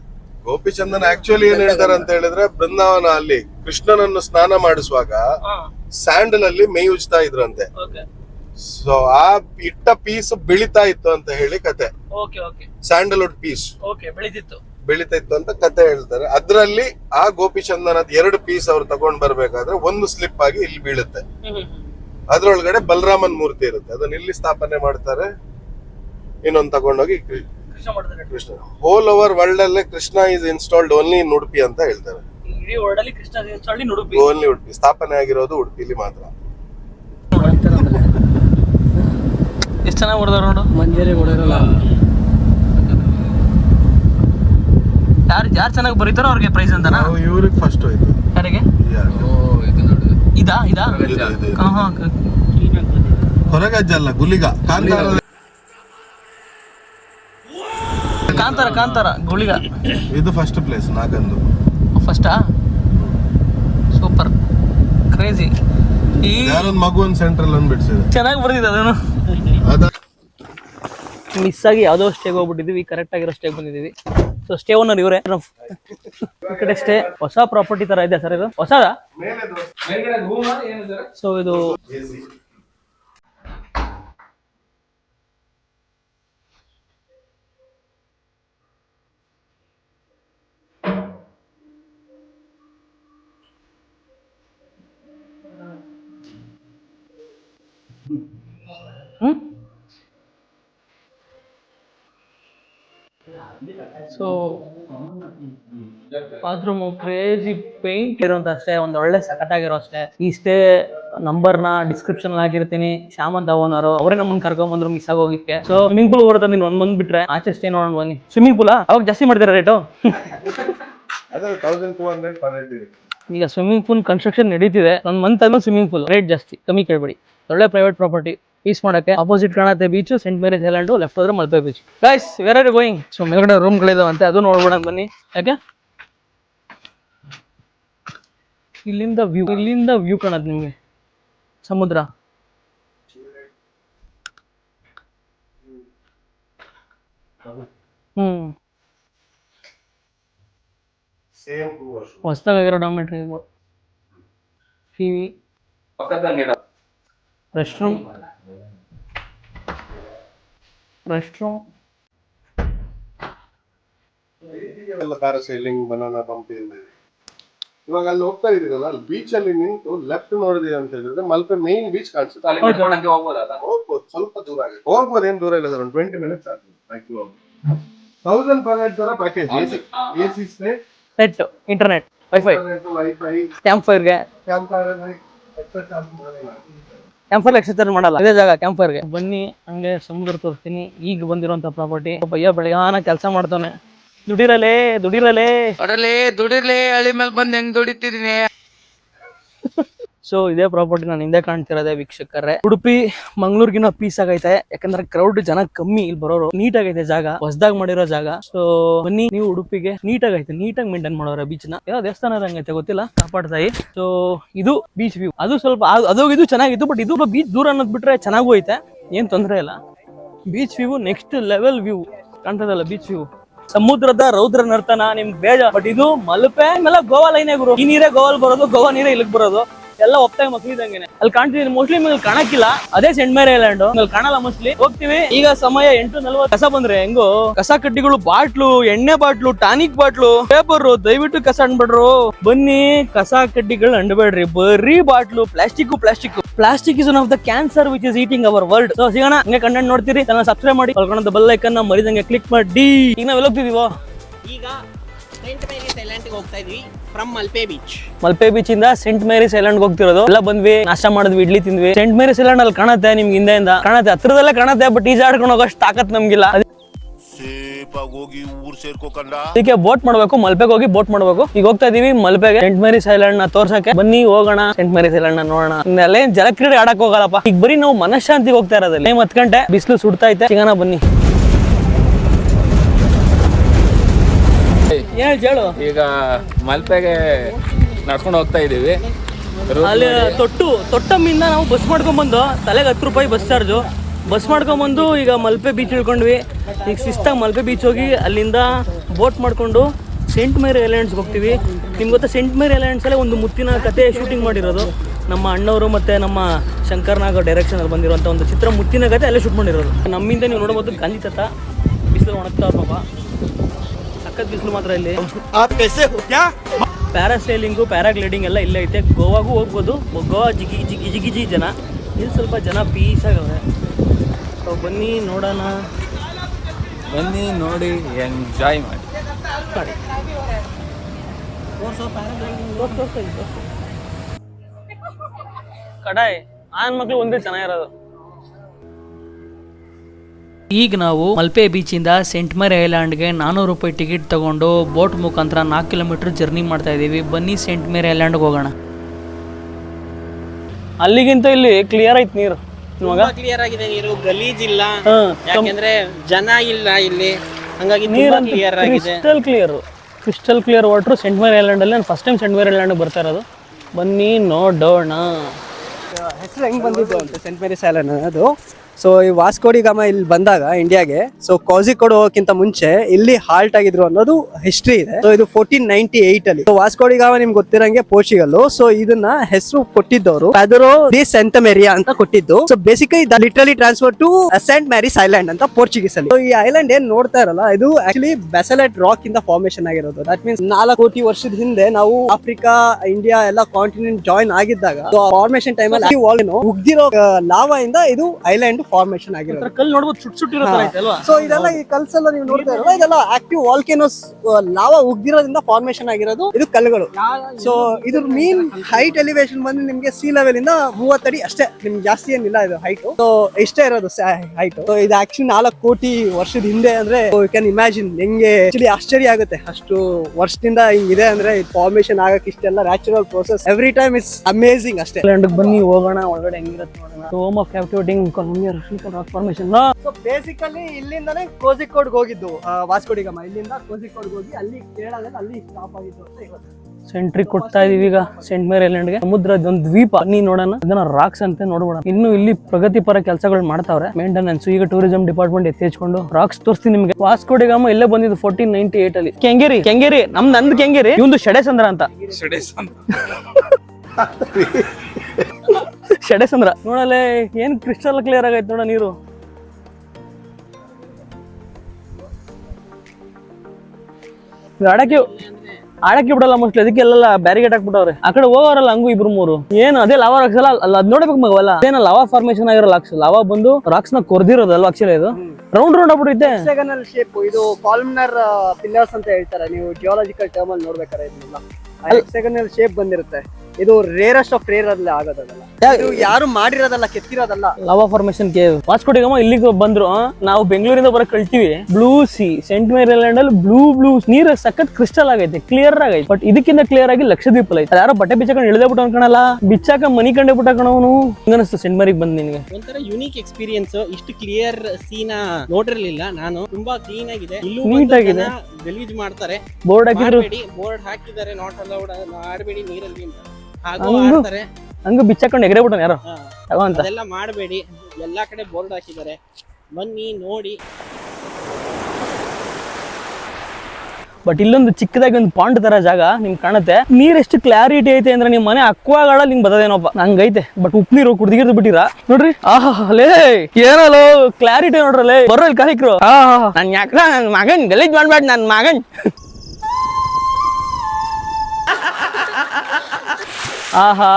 ಗೋಪಿಚಂದನ್ ಆಕ್ಚುಲಿ ಏನ್ ಹೇಳ್ತಾರೆ ಅಂತ ಹೇಳಿದ್ರೆ ಬೃಂದಾವನ ಅಲ್ಲಿ ಕೃಷ್ಣನನ್ನು ಸ್ನಾನ ಮಾಡಿಸುವಾಗ ಸ್ಯಾಂಡಲ್ ಅಲ್ಲಿ ಮೈ ಉಜ್ತಾ ಇದ್ರಂತೆ. ಸೊ ಆ ಇಟ್ಟ ಪೀಸ್ ಬೆಳಿತಾ ಇತ್ತು ಅಂತ ಹೇಳಿ ಕತೆ. ಸ್ಯಾಂಡಲ್ವುಡ್ ಪೀಸ್ ಬೆಳಿತಾ ಇತ್ತು ಅಂತ ಕತೆ ಹೇಳ್ತಾರೆ. ಅದ್ರಲ್ಲಿ ಆ ಗೋಪಿಚಂದನದ ಎರಡು ಪೀಸ್ ಅವ್ರು ತಗೊಂಡ್ ಬರ್ಬೇಕಾದ್ರೆ ಒಂದು ಸ್ಲಿಪ್ ಆಗಿ ಇಲ್ಲಿ ಬೀಳುತ್ತೆ. ಅದ್ರೊಳಗಡೆ ಬಲರಾಮನ್ ಮೂರ್ತಿ ಇರುತ್ತೆ. ಅದನ್ನ ಇಲ್ಲಿ ಸ್ಥಾಪನೆ ಮಾಡ್ತಾರೆ. ಇನ್ನೊಂದು ತಗೊಂಡೋಗಿ ಕೃಷ್ಣ ಮಾಡ್ತಾರೆ ಕೃಷ್ಣ. ಹೋಲ್ ಓವರ್ ವರ್ಲ್ಡ್ ಅಲ್ಲೇ Krishna is installed only in Udupi ಅಂತ ಹೇಳ್ತಾರೆ. ಇಡೀ ವರ್ಲ್ಡ್ ಅಲ್ಲಿ ಕೃಷ್ಣ ಸ್ಥಳ ಉಡುಪಿ ಓನ್ಲಿ ಉಡುಪಿ ಸ್ಥಾಪನೆ ಆಗಿರೋದು ಉಡುಪಿಲಿ ಮಾತ್ರ. ಎಷ್ಟು ಚೆನ್ನಾಗಿ ಹೊಡೆದಾರ ನೋಡು. ಮಂಜೇರಿ ಕೊಡೋರಲ್ಲ ಯಾರು ಯಾರು ಚೆನ್ನಾಗಿ ಬರೀತಾರೋ ಅವ್ರಿಗೆ ಪ್ರೈಸ್ ಅಂತನಾ? ಇವ್ರಿಗೆ ಫಸ್ಟ್ ಹೋಯ್ತು ಯಾರಿಗೆ? ಇದಾ ಇದಾ ಹೊರಗಜ್ಜಲ್ಲ ಇದು, ಇದು. ಹಾ ಹಾ ಹೊರಗಜ್ಜ ಅಲ್ಲ ಗುಲಿಗ ಕಾಂತಾರ ಕಾಂತಾರ ಕಾಂತಾರ ಗುಳಿಗ. ಇದು ಫಸ್ಟ್ ಪ್ಲೇಸ್ ನಾಗಂದು. ಫಸ್ಟಾ ಸೂಪರ್ ಕ್ರೇಜಿ ಈ ಯಾರೊಂದು ಮಗು ಒಂದು ಸೆಂಟ್ರಲ್ ಅನ್ ಬಿಡ್ಸಿದೆ. ಚೆನ್ನಾಗಿ ಬರ್ದಿದೆ ಅದನ್ನು. ಅದ ಮಿಸ್ ಆಗಿ ಯಾವುದೋ ಸ್ಟೇಗೆ ಹೋಗ್ಬಿಟ್ಟಿದೀವಿ ಕರೆಕ್ಟ್ ಆಗಿರೋ ಸ್ಟೇಗೆ ಬಂದಿದ್ದೀವಿ ಸೊ ಸ್ಟೇ ಓನರ್ ಇವರೇ. ಈ ಕಡೆ ಸ್ಟೇ ಹೊಸ ಪ್ರಾಪರ್ಟಿ ತರ ಇದೆ ಸರ್ ಇದು. ಹೊಸದ? ಸೊ ಇದು ಸೊ ಬಾತ್ರೂಮ್ ಕ್ರೇಜಿ ಪೇಂಟ್ ಇರುವಂತ ಅಷ್ಟೇ ಒಂದು ಒಳ್ಳೆ ಸಖತ್ತಾಗಿರೋ ಅಷ್ಟೇ ಈ ಸ್ಟೇ ನಂಬರ್ನ ಡಿಸ್ಕ್ರಿಪ್ಷನ್ ಹಾಕಿರ್ತೀನಿ. ಶ್ಯಾಮಂತ ಓನರು ಅವರೇ ನಮ್ಮನ್ನ ಕರ್ಕೊಂಡ್ ಬಂದ್ರು ಮಿಸ್ ಆಗಿ ಹೋಗಿಕ್ಕೆ ಸೊ ಸ್ವಿಮ್ಮಿಂಗ್ ಪೂಲ್ ಬರುತ್ತೆ ನೀನು ಒಂದ್ ಬಂದ್ಬಿಟ್ರೆ ಆಚೆ ಸ್ಟೇ ನೋಡೋಣ ಬನ್ನಿ. ಸ್ವಿಮ್ಮಿಂಗ್ ಪೂಲಾ ಅವಾಗ ಜಾಸ್ತಿ ಮಾಡ್ತೀರಾ ರೇಟು ಈಗ ಸ್ವಿಮ್ಮಿಂಗ್ ಪೂಲ್ ಕನ್ಸ್ಟ್ರಕ್ಷನ್ ನಡೀತಿದೆ. ಒಂದು ಮಂತ್ ಆದ್ಮೇಲೆ ಸ್ವಿಮ್ಮಿಂಗ್ ಪೂಲ್ ರೇಟ್ ಜಾಸ್ತಿ. ಕಮ್ಮಿ ಕೇಳಬೇಡಿ. ಒಳ್ಳೆ ಪ್ರೈವೇಟ್ ಪ್ರಾಪರ್ಟಿ ಪೀಸ್ ಮಾಡಕ್ಕೆ. ಅಪೋಸಿಟ್ ಕಾಣುತ್ತೆ beach saint Mary's island left ಹೋದ್ರೆ Malpe beach guys where are going so ಮೇಲ್ಗಡೆ ರೂಮ್ಗಳಿದಾವಂತೆ ಅದು ನೋಡ್ಬೋಣ ಬನ್ನಿ. ಯಾಕೆ? ಇಲ್ಲಿಂದ ವ್ಯೂ ಇಲ್ಲಿಂದ ವ್ಯೂ ಕಾಣುತ್ತೆ ನಿಮಗೆ. ಸಮುದ್ರ. ಹ್ಮ್. ಹೊಸ್ದಾಗಿರೋ dormitory TV rest room rest room ಎಲ್ಲ ಪ್ಯಾರಾಸೈಲಿಂಗ್ ಬನಾನಾ ಪಂಪ್ ಇದೆ. ಇವಾಗ ಅಲ್ಲಿ ಹೋಗ್ತಾ ಇದೀರಲ್ಲ ಅಲ್ಲಿ ಬೀಚ್ ಅಲ್ಲಿ ನಿಂತು ಲೆಫ್ಟ್ ನೋಡಿದೀವಿ ಅಂತ ಹೇಳಿದ್ರೆ ಮಲ್ಪೆ ಮೇನ್ ಬೀಚ್ ಕಾಣಿಸುತ್ತೆ. ಹೋಗ್ಬೋದು? ಸ್ವಲ್ಪ ದೂರ ಆಗುತ್ತೆ. ಹೋಗ್ಬೋದು ಏನ್ ದೂರ ಇಲ್ಲ ಸರ್ ಒಂದು ಟ್ವೆಂಟಿ ಮಿನಿಟ್ಸ್ ಆಗ್ತದೆ ತೌಸಂಡ್ ಪರ್ ಹೆಡ್ ತರ package AC AC stay set internet wifi wifi camp ಫೈರ್ಗೆ camp fire extra exercise ಮಾಡಲ್ಲ. ಅದೇ ಜಾಗ ಕ್ಯಾಂಪರ್ಗೆ ಬನ್ನಿ ಹಂಗೆ ಸಮುದ್ರ ತೋರಿಸ್ತೀನಿ. ಈಗ ಬಂದಿರುವಂತ ಪ್ರಾಪರ್ಟಿ ಅಯ್ಯ ಬೆಳಗಾನ ಕೆಲಸ ಮಾಡ್ತಾನೆ ದುಡಿರಲೇ ದುಡಿರಲೇ ಹೊಡಲೆ ಹಳಿ ಹಳ್ಳಿ ಮೇಲೆ ಬಂದ್ ಹೆಂಗ್ ದುಡಿತಿದೀನಿ? ಸೊ ಇದೇ ಪ್ರಾಪರ್ಟಿ ನಾನು ಹಿಂದೆ ಕಾಣ್ತಿರೋದೇ ವೀಕ್ಷಕರೇ. ಉಡುಪಿ ಮಂಗ್ಳೂರ್ಗಿನ ಪೀಸ್ ಆಗೈತೆ. ಯಾಕಂದ್ರೆ ಕ್ರೌಡ್ ಜನ ಕಮ್ಮಿ ಇಲ್ಲಿ ಬರೋರು. ನೀಟ್ ಆಗೈತೆ ಜಾಗ. ಹೊಸದಾಗ ಮಾಡಿರೋ ಜಾಗ. ಸೊ ಬನ್ನಿ, ನೀವು ಉಡುಪಿಗೆ ನೀಟ್ ಆಗೈತೆ. ನೀಟಾಗಿ ಮೇಂಟೈನ್ ಮಾಡೋರ ಬೀಚ್ನ. ಯಾವ ದೇವಸ್ಥಾನ ಹಂಗೈತೆ ಗೊತ್ತಿಲ್ಲ? ಕಾಪಾಡ್ತಾಯಿ ಸೊ ಇದು ಬೀಚ್ ವ್ಯೂ ಅದು ಸ್ವಲ್ಪ, ಅದು ಇದು ಚೆನ್ನಾಗಿತ್ತು ಬಟ್ ಇದು ಬೀಚ್ ದೂರ ಅನ್ನೋದು ಬಿಟ್ರೆ ಚೆನ್ನಾಗೂ ಐತೆ. ಏನ್ ತೊಂದರೆ ಇಲ್ಲ. Beach view next level view ಕಾಣ್ತದಲ್ಲ beach view ಸಮುದ್ರದ ರೌದ್ರ ನರ್ತನ, ನಿಮ್ಗೆ ಬೇಜ ಬಟ್ ಇದು ಮಲ್ಪೆ ಮೇಲೆ ಗೋವಾ ಲೈನ್ ಗುರು. ಈ ನೀರೇ ಗೋವಾಲ್ ಬರೋದು, ಗೋವಾ ನೀರೇ ಇಲ್ಲಿಗೆ ಬರೋದು. ಎಲ್ಲ ಒಪ್ತಾಗಿ ಮಕ್ಳಿದಂಗೆ ಅಲ್ಲಿ ಕಾಣ್ತಿದ್ರೆ ಮೋಸ್ಟ್ಲಿ ನಿಮ್ಗೆ ಕಾಣಕ್ಕಿಲ್ಲ. ಅದೇ ಸೆಂಟ್ ಮೇರಿ ಐಲ್ಯಾಂಡ್ ಅಲ್ಲಿ ಕಾಣಲ್ಲ ಮೋಸ್ಟ್ಲಿ ಹೋಗ್ತೀವಿ. ಈಗ ಸಮಯ ಎಂಟು ನಲ್ವತ್ತು ಕಸ ಬಂದ್ರೆ ಹೆಂಗೋ? ಕಸ ಕಡ್ಡಿಗಳು ಬಾಟ್ಲು, ಎಣ್ಣೆ ಬಾಟ್ಲು, ಟಾನಿಕ್ ಬಾಟ್ಲು, ಪೇಪರ್, ದಯವಿಟ್ಟು ಕಸ ಅನ್ಬೇಡ್ರು. ಬನ್ನಿ, ಕಸ ಕಡ್ಡಿಗಳು ಅಂಡ್ಬೇಡ್ರಿ ಬರೀ bottle plastic plastic plastic is one of the cancer which is eating our world so ಸಿಗೋಣ? ಹಂಗೆ ಕಂಟೆಂಟ್ ನೋಡ್ತೀರಿ. ಸಬ್ಸ್ಕ್ರೈಬ್ ಮಾಡಿ. ಕಳ್ಕೊಂಡ ಬೆಲ್ ಐಕನ್ ಮರಿದಂಗೆ ಕ್ಲಿಕ್ ಮಾಡಿ. ಈಗ ನಾವ್ ಎಲ್ಲಿ ಹೋಗ್ತಿದೀವೋ? ಈಗ ಸೆಂಟ್ ಮೇರಿಸ್ ಐಲ್ಯಾಂಡ್ಗೆ ಹೋಗ್ತಾ ಇದ್ವಿ from Malpe beach Malpe beach ಇಂದ ಸೆಂಟ್ ಮೇರಿಸ್ ಐಲ್ಯಾಂಡ್ ಹೋಗ್ತಿರೋದು. ಎಲ್ಲ ಬಂದ್ವಿ ನಾಷ್ಟ ಮಾಡಿದ್ವಿ ಇಡ್ಲಿ ತಿಂದ್ವಿ. ಸೆಂಟ್ ಮೇರಿಸ್ ಐಲ್ಯಾಂಡ್ ಅಲ್ಲಿ ಕಾಣತ್ತೆ ನಿಮ್ಗೆ ಹಿಂದೆಯಿಂದ. ಕಾಣತ್ತೆ ಹತ್ರದಲ್ಲೇ ಕಾಣತ್ತೆ ಬಟ್ ಈಜಾಡ್ಕೊಂಡು ಹೋಗೋಷ್ಟು ತಾಕತ್ ನಮ್ಗಿಲ್ಲ. ಹೋಗಿ ಊರ್ ಸೇರ್ಕೋಕಂಡ ಅದಕ್ಕೆ ಬೋಟ್ ಮಾಡ್ಬೇಕು ಮಲ್ಪೆಗೆ ಹೋಗಿ ಬೋಟ್ ಮಾಡ್ಬೇಕು. ಈಗ ಹೋಗ್ತಾ ಇದೀವಿ ಮಲ್ಪೆಗೆ ಸೆಂಟ್ ಮೇರಿ ಐಲ್ಯಾಂಡ್ನ ತೋರ್ಸಕ್ಕೆ. ಬನ್ನಿ ಹೋಗೋಣ. ಸೆಂಟ್ ಮೇರಿ ಐಲ್ಯಾಂಡ್ನ ನೋಡೋಣ. ಅಲ್ಲೇ ಜಲಕ್ರೀಡೆ ಆಡಕ್ ಹೋಗಲ್ಲಪ್ಪ. ಈಗ ಬರೀ ನಾವು ಮನಃಶಾಂತಿಗೆ ಹೋಗ್ತಾ ಇರೋದಲ್ಲೇ. ಹತ್ತು ಗಂಟೆ? ಬಿಸಿಲು ಸುಡ್ತಾ ಐತೆ. ಸಿಗೋಣ ಬನ್ನಿ. ಏನ್ ಹೇಳು? ಈಗ ಮಲ್ಪೆಗೆ ನಡ್ಕೊಂಡು ಹೋಗ್ತಾ ಇದ್ದೀವಿ ಅಲ್ಲಿ ತೊಟ್ಟು ತೊಟ್ಟಮ್ಮಿಂದ ನಾವು ಬಸ್ ಮಾಡ್ಕೊಂಡ್ಬಂದು ತಲೆಗೆ ಹತ್ತು ರೂಪಾಯಿ ಬಸ್ ಚಾರ್ಜು. ಬಸ್ ಮಾಡ್ಕೊಂಬಂದು ಈಗ ಮಲ್ಪೆ ಬೀಚ್ ಇಳ್ಕೊಂಡ್ವಿ. ಈಗ ಶಿಸ್ತಾಗಿ ಮಲ್ಪೆ ಬೀಚ್ ಹೋಗಿ ಅಲ್ಲಿಂದ ಬೋಟ್ ಮಾಡ್ಕೊಂಡು ಸೆಂಟ್ ಮೇರಿ ಐಲ್ಯಾಂಡ್ಸ್ಗೆ ಹೋಗ್ತೀವಿ. ನಿಮ್ಗೆ ಗೊತ್ತಾ ಸೆಂಟ್ ಮೇರಿ ಐಲ್ಯಾಂಡ್ಸಲ್ಲೇ ಒಂದು ಮುತ್ತಿನ ಕತೆ ಶೂಟಿಂಗ್ ಮಾಡಿರೋದು. ನಮ್ಮ ಅಣ್ಣವರು ಮತ್ತು ನಮ್ಮ ಶಂಕರ್ನಾಗ್ ಡೈರೆಕ್ಷನಲ್ಲಿ ಬಂದಿರುವಂಥ ಒಂದು ಚಿತ್ರ ಮುತ್ತಿನ ಕತೆ ಅಲ್ಲೇ ಶೂಟ್ ಮಾಡಿರೋದು. ನಮ್ಮಿಂದ ನೀವು ನೋಡ್ಬೋದು ಗಾಂಧಿ ತತ್ತ. ಬಿಸಿಲು ಒಣಗ್ತಾವ್ರ ಪಾಪ ಸಖತ್ ಬಿಸಿಲು ಮಾತ್ರ ಇಲ್ಲಿ. ಪ್ಯಾರಾಸೈಲಿಂಗು ಪ್ಯಾರಾಗ್ಲೈಡಿಂಗ್ ಎಲ್ಲ ಇಲ್ಲೇ ಐತೆ. ಗೋವಾಗೂ ಹೋಗ್ಬೋದು. ಗೋವಾ ಜಿಗಿ ಜಿಗಿ ಜಿಗಿಜಿ ಜನ. ಇಲ್ಲಿ ಸ್ವಲ್ಪ ಜನ ಪೀಸ್ ಆಗವೆ ಸೊ ಬನ್ನಿ ನೋಡೋಣ. ಬನ್ನಿ ನೋಡಿ ಎಂಜಾಯ್ ಮಾಡಿ. ಕಡಾಯ್ ಆನ್ ಮಕ್ಳು ಒಂದೇ ಚೆನ್ನಾಗಿರೋದು. ಈಗ ನಾವು ಮಲ್ಪೆ ಬೀಚಿಂದ ಸೆಂಟ್ ಮೇರಿ ಐಲ್ಯಾಂಡ್ಗೆ ನಾನೂರು ರೂಪಾಯಿ ಟಿಕೆಟ್ ತಗೊಂಡು ಬೋಟ್ ಮುಖಾಂತರ ನಾಲ್ಕು ಕಿಲೋಮೀಟರ್ ಜರ್ನಿ ಮಾಡ್ತಾ ಇದ್ದೀವಿ. ಬನ್ನಿ ಸೆಂಟ್ ಮೇರಿ ಐಲ್ಯಾಂಡ್ಗೆ ಹೋಗೋಣ. ಅಲ್ಲಿಗಿಂತ ಇಲ್ಲಿ ಕ್ಲಿಯರ್ ಐತೆ ನೀರು ಇವಾಗ? ಕ್ಲಿಯರ್ ಆಗಿದೆ ನೀರು. ಗಲೀಜ್ ಇಲ್ಲ. ಹಾ, ಯಾಕೆಂದ್ರೆ ಜನ ಇಲ್ಲ ಇಲ್ಲಿ. ಹಂಗಾಗಿ ನೀರು ಕ್ಲಿಯರ್ ಆಗಿದೆ. Crystal clear crystal clear water saint Mary island ಅಲ್ಲಿ. ನಾನು first time saint Mary island ಬರ್ತಾ ಇರೋದು. ಬನ್ನಿ ನೋಡೋಣ. ಹೆಸರು ಹೆಂಗ್ ಬಂದಿದ್ದು ಅಂತ? ಸೆಂಟ್ ಮೇರಿ ಸ್ಯಾಲನ್ ಅನ್ನೋದು ಸೊ ಈ ವಾಸ್ಕೋಡಿ ಗಾಮ ಇಲ್ಲಿ ಬಂದಾಗ ಇಂಡಿಯಾಗೆ ಸೊ ಕೋಝಿಕೋಡ್ ಹೋಗೋಕ್ಕಿಂತ ಮುಂಚೆ ಇಲ್ಲಿ ಹಾಲ್ಟ್ ಆಗಿದ್ರು ಅನ್ನೋದು ಹಿಸ್ಟ್ರಿ ಇದೆ. ಸೊ ಇದು ಫೋರ್ಟೀನ್ ನೈನ್ಟಿ ಏಟ್ ಅಲ್ಲಿ ಸೊ ವಾಸ್ಕೋಡಿ ಗಾಮ ನಿಮ್ಗೆ ಗೊತ್ತಿರಂಗೆ ಪೋರ್ಚುಗಲ್ ಸೊ ಇದನ್ನ ಹೆಸರು ಕೊಟ್ಟಿದ್ದವರು ಅದರೋ ದಿ ಸೆಂತ ಮೇರಿಯಾ ಅಂತ ಕೊಟ್ಟಿದ್ದು. So basically literally transfer to saint Mary's island ಅಂತ ಪೋರ್ಚುಗೀಸ್ ಅಲ್ಲಿ. ಈ ಐಲ್ಯಾಂಡ್ ಏನ್ ನೋಡ್ತಾ ಇರಲ್ಲ, ಇದು ಆಕ್ಚುಲಿ ಬೆಸಲೆಟ್ ರಾಕ್ ಇಂದ ಫಾರ್ಮೇಶನ್ ಆಗಿರೋದು. ದಟ್ ಮೀನ್ಸ್ ನಾಲ್ಕು ಕೋಟಿ ವರ್ಷದ ಹಿಂದೆ ನಾವು ಆಫ್ರಿಕಾ ಇಂಡಿಯಾ ಎಲ್ಲ ಕಾಂಟಿನೆಂಟ್ ಜಾಯಿನ್ ಆಗಿದ್ದಾಗ ಫಾರ್ಮೇಶನ್ ಟೈಮ್ ಅಲ್ಲಿ ಉಗ್ದಿರೋ ಲಾವಾ ಇಂದ ಇದು ಐಲ್ಯಾಂಡ್ ಫಾರ್ಮೇಶನ್ ಆಗಿರೋದು. ಕಲ್ಲು ನೋಡ್ಬೋದು ಸುಟ್ ಸುಟ್ಟಿರೋ ಥರ ಐತೆ ಅಲ್ವಾ? ಸೊ ಇದೆಲ್ಲ ಈ ಕಲ್ಸ್ ಎಲ್ಲ ನೀವು ನೋಡ್ತಾ ಇರಲ್ಲ ಇದೆಲ್ಲ ಆಕ್ಟಿವ್ ವಾಲ್ಕೆನೋಸ್ ಲಾವಾ ಉಗ್ದಿರೋದ್ರಿಂದ ಫಾರ್ಮೇಶನ್ ಆಗಿರೋದು. ಇದು ಕಲ್ಲುಗಳು. ಸೊ ಇದ್ರ ಮೀನ್ ಹೈಟ್ ಎಲಿವೇಶನ್ ಬಂದು ನಿಮ್ಗೆ ಸಿ ಲೆವೆಲ್ ಇಂದ ಮೂವತ್ತಡಿ ಅಷ್ಟೇ. ನಿಮ್ಗೆ ಜಾಸ್ತಿ ಏನಿಲ್ಲ ಇದು ಹೈಟ್ ಸೊ ಇಷ್ಟೇ ಇರೋದು ಹೈಟ್ ಸೊ ಇದು ಆಕ್ಚುಲಿ ನಾಲ್ಕು ಕೋಟಿ ವರ್ಷದ ಹಿಂದೆ ಅಂದ್ರೆ ಯು ಕ್ಯಾನ್ ಇಮ್ಯಾಜಿನ್ ಹೆಂಗೆ ಆಕ್ಚುಲಿ ಆಶ್ಚರ್ಯ ಆಗುತ್ತೆ. ಅಷ್ಟು ವರ್ಷದಿಂದ ಹಿಂಗಿದೆ ಅಂದ್ರೆ ಫಾರ್ಮೇಶನ್ ಆಗಕ್ಕೆ ಇಷ್ಟೆಲ್ಲ natural process every time it's amazing ಅಷ್ಟೇ. ಬನ್ನಿ ಹೋಗೋಣ ಒಳಗಡೆ ಹೆಂಗಿರುತ್ತೆ home of captivating Columbia rock formation so basically ಇಲ್ಲಿಂದಾನೇ ಕೋಜಿಕೋಡ್ಗೆ ಹೋಗಿದ್ದು ವಾಸ್ಕೋಡಿಗಮ್ಮ ಇಲ್ಲಿಂದ ಕೋಜಿಕೋಡ್ಗೆ ಹೋಗಿ ಅಲ್ಲಿ ಕೇರಳದಲ್ಲಿ ಅಲ್ಲಿ ಸ್ಟಾಪ್ ಆಗಿದ್ದು ಅಂತ ಇವತ್ತು ಸೆಂಟ್ರಿ ಕೊಡ್ತಾ ಇದೀವಿ ಈಗ ಸೆಂಟ್ ಮೇರಿ ಐಲ್ಯಾಂಡ್ಗೆ ಸಮುದ್ರ ಒಂದು ದ್ವೀಪ. ನೀ ನೋಡೋಣ. ಇದನ್ನ ರಾಕ್ಸ್ ಅಂತ ನೋಡ್ಬೋಣ ಇನ್ನು ಇಲ್ಲಿ ಪ್ರಗತಿಪರ ಕೆಲಸಗಳು ಮಾಡ್ತಾವ್ರೆ. ಮೇಂಟೆನೆನ್ಸ್ ಈಗ ಟೂರಿಸಂ ಡಿಪಾರ್ಟ್ಮೆಂಟ್ ಎತ್ತಿಚ್ಕೊಂಡು ರಾಕ್ಸ್ ತೋರಿಸ್ತೀನಿ ನಿಮ್ಗೆ. ವಾಸ್ಕೋಡಿಗಾಮ ಇಲ್ಲೇ ಬಂದಿದ್ದು ಫೋರ್ಟೀನ್ ನೈನ್ಟಿ ಏಟ್ ಅಲ್ಲಿ. ಕೆಂಗೇರಿ ಕೆಂಗೇರಿ ನಮ್ ನಂದು ಕೆಂಗೇರಿ. ಇವಂದು ಷಡೇಸಂದ್ರ ಅಂತ. ಶೆಡೆಸಂದ್ರ ನೋಡಲೆ ಏನ್ ಕ್ರಿಸ್ಟಲ್ ಕ್ಲಿಯರ್ ಆಗೈತೆ ನೋಡ ನೀರು. ಅಡಕ್ಕೆ ಆಡಕ್ಕೆ ಆಡಕ್ಕೆ ಬಿಡಲ್ಲ ಮೋಸ್ಟ್ಲಿ ಅದಕ್ಕೆ ಎಲ್ಲ ಬ್ಯಾರಿಗೇಟ್ ಹಾಕ್ಬಿಟ್ಟವ್ರೆ. ಆ ಕಡೆ ಹೋಗೋರಲ್ಲ ಹಂಗು ಇಬ್ರು ಮೂರು. ಏನು ಅದೇ ಲಾವಾ ರಾಕ್ಸ್ ಅಲ್ಲ ಅದ್ ನೋಡ್ಬೇಕು ಮಗವಲ್ಲ ಏನ ಲಾವಾ ಫಾರ್ಮೇಶನ್ ಆಗಿರೋ ಲಾಕ್ಸ್ ಲಾವಾ ಬಂದು ರಾಕ್ಸ್ನ ಕೊರ್ದಿರೋದಲ್ವಾ ಆಕ್ಚುಲಿ ಇದು ರೌಂಡ್ ರೌಂಡ್ ಆಗ್ಬಿಟ್ಟಿದೆ ಸೆಗನಲ್ ಶೇಪ್ ಇದು ಕಾಲ್ಮ್ನರ್ ಪಿಲ್ಲರ್ಸ್ ಅಂತ ಹೇಳ್ತಾರೆ. ನೀವು ಜಿಯಾಲಜಿಕಲ್ ಟರ್ಮ್ ಅಲ್ಲಿ ನೋಡ್ಬೇಕಾರೆ ಇದನ್ನೆಲ್ಲ. ಹೆಕ್ಸಾಗನಲ್ ಶೇಪ್ ಬಂದಿರುತ್ತೆ. ಇದು ರೇರಸ್ಟ್ ಆಫ್ ರೇರ್ ಅಲ್ಲಿ ಆಗೋದಲ್ಲ ಇದು ಯಾರು ಮಾಡಿರೋದಲ್ಲ ಕೆತ್ತಿರೋದಲ್ಲ. ಲವಾ ಫಾರ್ಮೇಶನ್ ಕೇವ್ ವಾಸ್ಕೋಟಿಗಮ್ಮ ಇಲ್ಲಿಗೆ ಬಂದ್ರು. ನಾವು ಬೆಂಗಳೂರಿಂದ ಬರ ಕಳ್ತೀವಿ. Blue sea saint Mary land ಅಲ್ಲಿ ಬ್ಲೂ ಬ್ಲೂ ನೀರ್ ಸಖತ್ ಕ್ರಿಸ್ಟಲ್ ಆಗೈತೆ ಕ್ಲಿಯರ್ ಆಗೈತೆ. ಬಟ್ ಇದಕ್ಕಿಂತ ಕ್ಲಿಯರ್ ಆಗಿ ಲಕ್ಷದ್ವೀಪ ಐತೆ. ಯಾರೋ ಬಟ್ಟೆ ಬಿಚ್ಚಕೊಂಡು ಇಳ್ದೇ ಬಿಟ್ಟು ಅನ್ಕೊಳಲ್ಲ ಬಿಚ್ಚಾಕ ಮನಿ ಕಂಡೇ ಬಿಟ್ಟ ಕಣವನು ಹಂಗನಿಸ್ತು ಸೆಂಟ್ ಮೇರಿಗೆ ಬಂದ್ ನಿನ್ಗೆ? ಒಂಥರ ಯುನೀಕ್ ಎಕ್ಸ್ಪೀರಿಯನ್ಸ್ ಇಷ್ಟು ಕ್ಲಿಯರ್ ಸೀನ ನೋಡಿರ್ಲಿಲ್ಲ ನಾನು. ತುಂಬಾ ಕ್ಲೀನ್ ಆಗಿದೆ. ಇಲ್ಲೂ Neat ಆಗಿದೆ. ಗಲೀಜ್ ಮಾಡ್ತಾರೆ. ಬೋರ್ಡ್ ಹಾಕಿದ್ರು. ಮಾಡಬೇಡಿ. ಬೋರ್ಡ್ ಹಾಕಿದ್ದಾರೆ. ನಾಟ್ ಅಲೌಡ್ ಆಡ್ಬೇಡಿ ನೀರಲ್ಲಿ ಅಂತ. ಹಾಗೂ ಹಂಗು. ಆಡ್ತಾರೆ ಹಂಗ ಬಿಚ್ಚಾಕೊಂಡು ಎಗರೆ ಬಿಡೋಣ ಯಾರೋ. ಅದೆಲ್ಲ ಮಾಡಬೇಡಿ. ಎಲ್ಲಾ ಕಡೆ ಬೋರ್ಡ್ ಹಾಕಿದ್ದಾರೆ. ಬನ್ನಿ ನೋಡಿ. ಬಟ್ ಇಲ್ಲೊಂದು ಚಿಕ್ಕದಾಗಿ ಒಂದು ಪಾಂಡ್ ತರ ಜಾಗ ನಿಮ್ಗೆ ಕಾಣುತ್ತೆ. ನೀರ್ ಎಷ್ಟು ಕ್ಲಾರಿಟಿ ಐತೆ ಅಂದ್ರೆ ನಿಮ್ಮ ಮನೆ ಅಕ್ವಾಗಳ ನಿಂಗೆ ಬದದೇನೋಪ್ಪ. ಹಂಗೈತೆ. ಬಟ್ ಉಪ್ಪು ನೀರು ಕುಡ್ದಿಗಿರ್ದು ಬಿಟ್ಟಿರಾ? ನೋಡ್ರಿ. ಆಹಾ ಲೇ ಏನಲ್ಲೋ ಕ್ಲಾರಿಟಿ ನೋಡ್ರಲ್ಲೇ. ಬರೋ ಇಲ್ಲಿ ಆಹ್ ನನ್ ಯಾಕ ನನ್ ಮಗನ್ ಗಲೀಜ್ ಮಾಡ್ಬೇಡ ನನ್ ಮಗನ್. ಆಹಾ.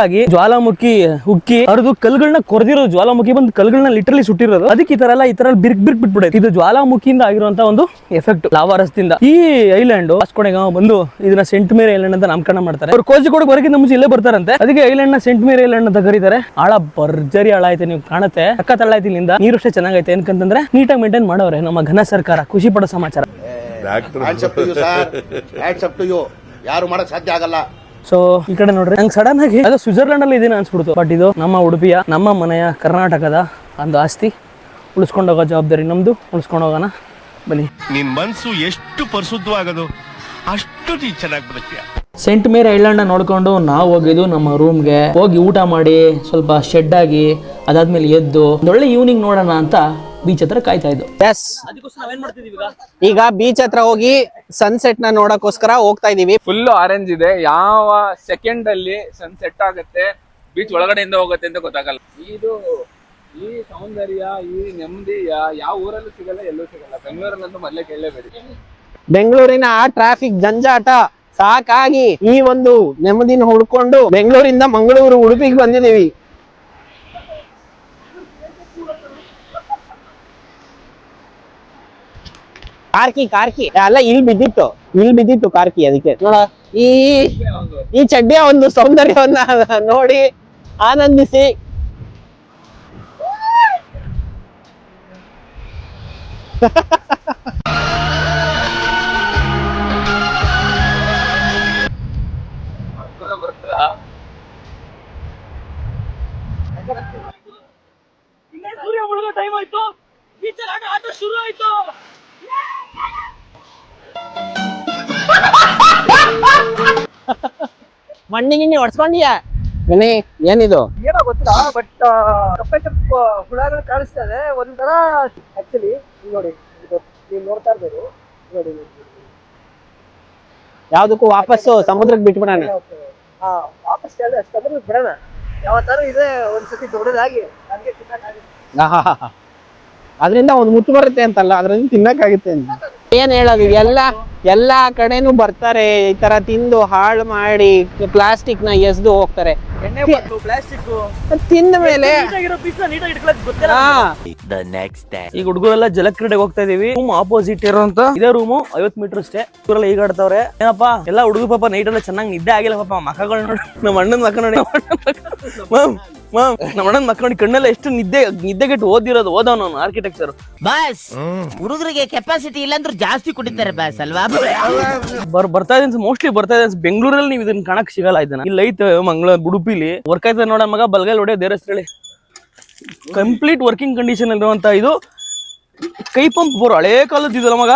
ಆಗಿ ಜ್ವಾಲಾಮುಖಿ ಉಕ್ಕಿ ಅವ್ರದ್ದು ಕಲ್ಗಳನ್ನ ಕೊರದಿರೋ ಜ್ವಾಲಾಮುಖಿ ಬಂದು ಕಲ್ಗಳನ್ನ ಲಿಟರಲಿ ಸುಟ್ಟಿರೋದು. ಅದಕ್ಕೆ ಈ ತರ ಎಲ್ಲ ಈ ತರ ಬಿರ್ಕ್ ಬಿರ್ಕ್ ಬಿಟ್ಬಿಡುತ್ತೆ ಇದು ಜ್ವಾಲಾಮುಖಿಯಿಂದ ಆಗಿರುವಂತ ಒಂದು ಎಫೆಕ್ಟ್ ಲಾವಾರಸದಿಂದ. ಈ ಐಲ್ಯಾಂಡ್ ವಾಸ್ಕೋಡೆಗಾಮ ಬಂದು ಇದನ್ನ ಸೆಂಟ್ ಮೇರಿ ಐಲ್ಯಾಂಡ್ ಅಂತ ನಾಮಕರಣ ಮಾಡ್ತಾರೆ. ಅವ್ರು ಕೋಜಿಕೋಡ್ ಬರೋಕ್ಕಿಂತ ಮುಂಚೆ ಇಲ್ಲೇ ಬರ್ತಾರಂತೆ. ಅದಕ್ಕೆ ಐಲ್ಯಾಂಡ್ನ ಸೆಂಟ್ ಮೇರಿ ಐಲ್ಯಾಂಡ್ ಅಂತ ಕರೀತಾರೆ. ಆಳ ಭರ್ಜರಿ ಆಳ ಐತೆ ನೀವು ಕಾಣುತ್ತೆ. ಅಕ್ಕ ತಳ ಐತಿ ಇಲ್ಲಿಂದ. ನೀರು ಅಷ್ಟೇ ಚೆನ್ನಾಗೈತೆ. ಏನಕಂತಂದ್ರೆ ನೀಟಾಗಿ ಮೇಂಟೈನ್ ಮಾಡೋರೆ ನಮ್ಮ ಘನ ಸರ್ಕಾರ ಖುಷಿ ಪಡೋ ಸಮಾಚಾರ. ಯಾರು ಮಾಡಕ್ ಸಾಧ್ಯ ಆಗಲ್ಲ. ಸೊ ಈ ಕಡೆ ನೋಡ್ರಿ. ನಂಗೆ ಸಡನ್ ಆಗಿ ಅದು ಸ್ವಿಟ್ಜರ್ಲೆಂಡ್ ಅಲ್ಲಿ ಇದೀನಿ ಅನ್ಸ್ಬಿಡ್ತು. ಬಟ್ ಇದು ನಮ್ಮ ಉಡುಪಿಯ ನಮ್ಮ ಮನೆಯ ಕರ್ನಾಟಕದ ಒಂದು ಆಸ್ತಿ. ಉಳಿಸ್ಕೊಂಡು ಹೋಗೋ ಜವಾಬ್ದಾರಿ ನಮ್ದು. ಉಳಿಸ್ಕೊಂಡು ಹೋಗೋಣ ಬನ್ನಿ. ನಿನ್ ಮನ್ಸು ಎಷ್ಟು ಪರಿಶುದ್ಧವಾಗದು? ಅಷ್ಟು ನೀ ಚೆನ್ನಾಗಿ ಬರುತ್ತೆ ಸೆಂಟ್ ಮೇರಿ ಐಲ್ಯಾಂಡ್ ನೋಡ್ಕೊಂಡು ನಾವು ಹೋಗಿದ್ದು ನಮ್ಮ ರೂಮ್ಗೆ ಹೋಗಿ ಊಟ ಮಾಡಿ ಸ್ವಲ್ಪ ಶೆಡ್ ಆಗಿ ಅದಾದ್ಮೇಲೆ ಎದ್ದು ಒಳ್ಳೆ ಈವ್ನಿಂಗ್ ನೋಡೋಣ ಅಂತ ಬೀಚ್ ಹತ್ರ ಕಾಯ್ತಾ ಇದ್ದು. ಎಸ್ ಈಗ? ಬೀಚ್ ಹತ್ರ ಹೋಗಿ ಸನ್ಸೆಟ್ನ ನೋಡಕ್ಕೋಸ್ಕರ ಹೋಗ್ತಾ ಇದೀವಿ. ಫುಲ್ ಆರೆಂಜ್ ಇದೆ. ಯಾವ ಸೆಕೆಂಡ್ ಅಲ್ಲಿ ಸನ್ಸೆಟ್ ಆಗುತ್ತೆ ಬೀಚ್ ಒಳಗಡೆಯಿಂದ ಹೋಗುತ್ತೆ ಅಂತ ಗೊತ್ತಾಗಲ್ಲ. ಇದು ಈ ಸೌಂದರ್ಯ ಈ ನೆಮ್ಮದಿ ಯಾವ ಊರಲ್ಲೂ ಸಿಗಲ್ಲ ಎಲ್ಲೂ ಸಿಗಲ್ಲ. ಬೆಂಗಳೂರಲ್ಲಂತೂ ಮೊದಲೇ ಕೇಳಲೇಬೇಡಿ. ಬೆಂಗಳೂರಿನ ಆ ಟ್ರಾಫಿಕ್ ಜಂಜಾಟ ಸಾಕಾಗಿ ಈ ಒಂದು ನೆಮ್ಮದಿನ ಹುಡ್ಕೊಂಡು ಬೆಂಗಳೂರಿಂದ ಮಂಗಳೂರು ಉಡುಪಿಗೆ ಬಂದಿದೀವಿ ಕಾರ್ಕಿ ಕಾರ್ಕಿ. ಅಲ್ಲ, ಇಲ್ಲಿ ಬಿದ್ದಿತ್ತು. ಇಲ್ಲಿ ಬಿದ್ದಿತ್ತು ಕಾರ್ಕಿ ಅದಕ್ಕೆ. ನೋಡ, ಈ ಈ ಚಡ್ಡಿಯ ಒಂದು ಸೌಂದರ್ಯವನ್ನ ನೋಡಿ, ಆನಂದಿಸಿ. ಸೂರ್ಯ ಮುಳುಗೋ ಟೈಮ್ ಆಯ್ತು. ಬೀಚಲ್ಲಿ ಆಟ ಶುರು ಆಯ್ತು. ಮಣ್ಣಿಗೆ ಹೊಡ್ಸ್ಕೊಂಡ್ಯಾ? ಗಣಿ ಏನಿದು? ಏನೋ ಗೊತ್ತಿಲ್ಲ ಬಟ್ ಕಪ್ಪೆ ಕಪ್ಪ ಹುಳಗಳು ಕಾಣಿಸ್ತದೆ ಒಂಥರ ಆಕ್ಚುಲಿ ನೋಡಿ ಇದು ನೀವು ನೋಡ್ತಾ ಇರ್ಬೋದು. ನೋಡಿ ಯಾವ್ದಕ್ಕೂ ವಾಪಸ್ ಸಮುದ್ರಕ್ಕೆ ಬಿಟ್ಬಿಡೋಣ. ಹಾ ವಾಪಸ್ ಕೇಳಿದ್ರೆ ಅಷ್ಟಂದ್ರೆ ಬಿಡೋಣ. ಯಾವತ್ತಾರು ಇದೆ ಒಂದ್ಸತಿ ದೊಡ್ಡದಾಗಿ. ಹಂಗೆ ತಿನ್ನಕ್ಕಾಗುತ್ತೆ ಅದರಿಂದ ಒಂದು ಮುತ್ತು ಬರುತ್ತೆ ಅಂತಲ್ಲ ಅದರಿಂದ ತಿನ್ನಕ್ಕಾಗುತ್ತೆ ಅಂತ. ಏನ್ ಹೇಳೋದು? ಎಲ್ಲ ಎಲ್ಲಾ ಕಡೆನೂ ಬರ್ತಾರೆ. ಈ ತರ ತಿಂದು ಹಾಳು ಮಾಡಿ ಪ್ಲಾಸ್ಟಿಕ್ನ ಎಸ್ದು ಹೋಗ್ತಾರೆ. ತಿಂದ ಮೇಲೆ ನೀಟಾಗಿರೋ ಪೀಸ್ ನೀಟಾಗಿ ಇಟ್ಕೊಳಕ್ ಗೊತ್ತಿಲ್ಲ ಹಾ. ಈಗ ಹುಡುಗರೆಲ್ಲ ಜಲಕ್ರೀಡೆಗೆ ಹೋಗ್ತಾ ಇದೀವಿ. ರೂಮ್ ಆಪೋಸಿಟ್ ಇರೋಂತ ಇದೇ ರೂಮು ಐವತ್ ಮೀಟರ್ ಅಷ್ಟೇ. ಇವರೆಲ್ಲ ಈಗಾಡ್ತಾವ್ರೆ ಏನಪ್ಪ? ಎಲ್ಲ ಹುಡುಗ ಪಾಪ ನೈಟ್ ಎಲ್ಲ ಚೆನ್ನಾಗಿ ನಿದ್ದೆ ಆಗಿಲ್ಲ ಪಾಪ. ಮಕ್ಕಳು ನೋಡಿ. ನಮ್ಮ ಅಣ್ಣನ ಮಕ್ಕ ನೋಡಿ. ಮಾಮ್ ಮಾಮ್ ನಮ್ಮ ಅಣ್ಣನ ಮಕ್ಕ ನೋಡಿ ಕಣ್ಣೆಲ್ಲ ಎಷ್ಟು ನಿದ್ದೆ ನಿದ್ದೆಗೆಟ್ಟು ಓದಿರೋದು ಓದವನು ಅವನು ಆರ್ಕಿಟೆಕ್ಚರ್ ಬಾಸ್ ಹುಡುಗರಿಗೆ ಕೆಪಾಸಿಟಿ ಇಲ್ಲಾಂದ್ರೂ ಜಾಸ್ತಿ ಕುಡಿತಾರೆ ಬಾಸ್ ಅಲ್ವಾ? ಬರ್ ಬರ್ತಾ ಇದ್ದೀನಿ ಮೋಸ್ಟ್ಲಿ ಬರ್ತಾ ಇದ್ದೀನಿ. ಬೆಂಗಳೂರಲ್ಲಿ ನೀವು ಇದನ್ನ ಕಾಣಕ್ ಸಿಗಲ್ಲ ಇದನ್ನ. ಇಲ್ಲಿ ಐತೆ ಮಂಗಳೂರು ಉಡುಪಿಲಿ. ವರ್ಕ್ ಆಯ್ತದೆ ನೋಡ ಮಗ ಬಲ್ಗೈ ಹೊಡೆ ದೇರಸ್ರಳಿ ಕಂಪ್ಲೀಟ್ ವರ್ಕಿಂಗ್ ಕಂಡೀಷನ್ ಇರುವಂತ ಇದು ಕೈ ಪಂಪ್ ಬರೋ ಹಳೆ ಕಾಲದ ಇದಲ್ಲ ಮಗ.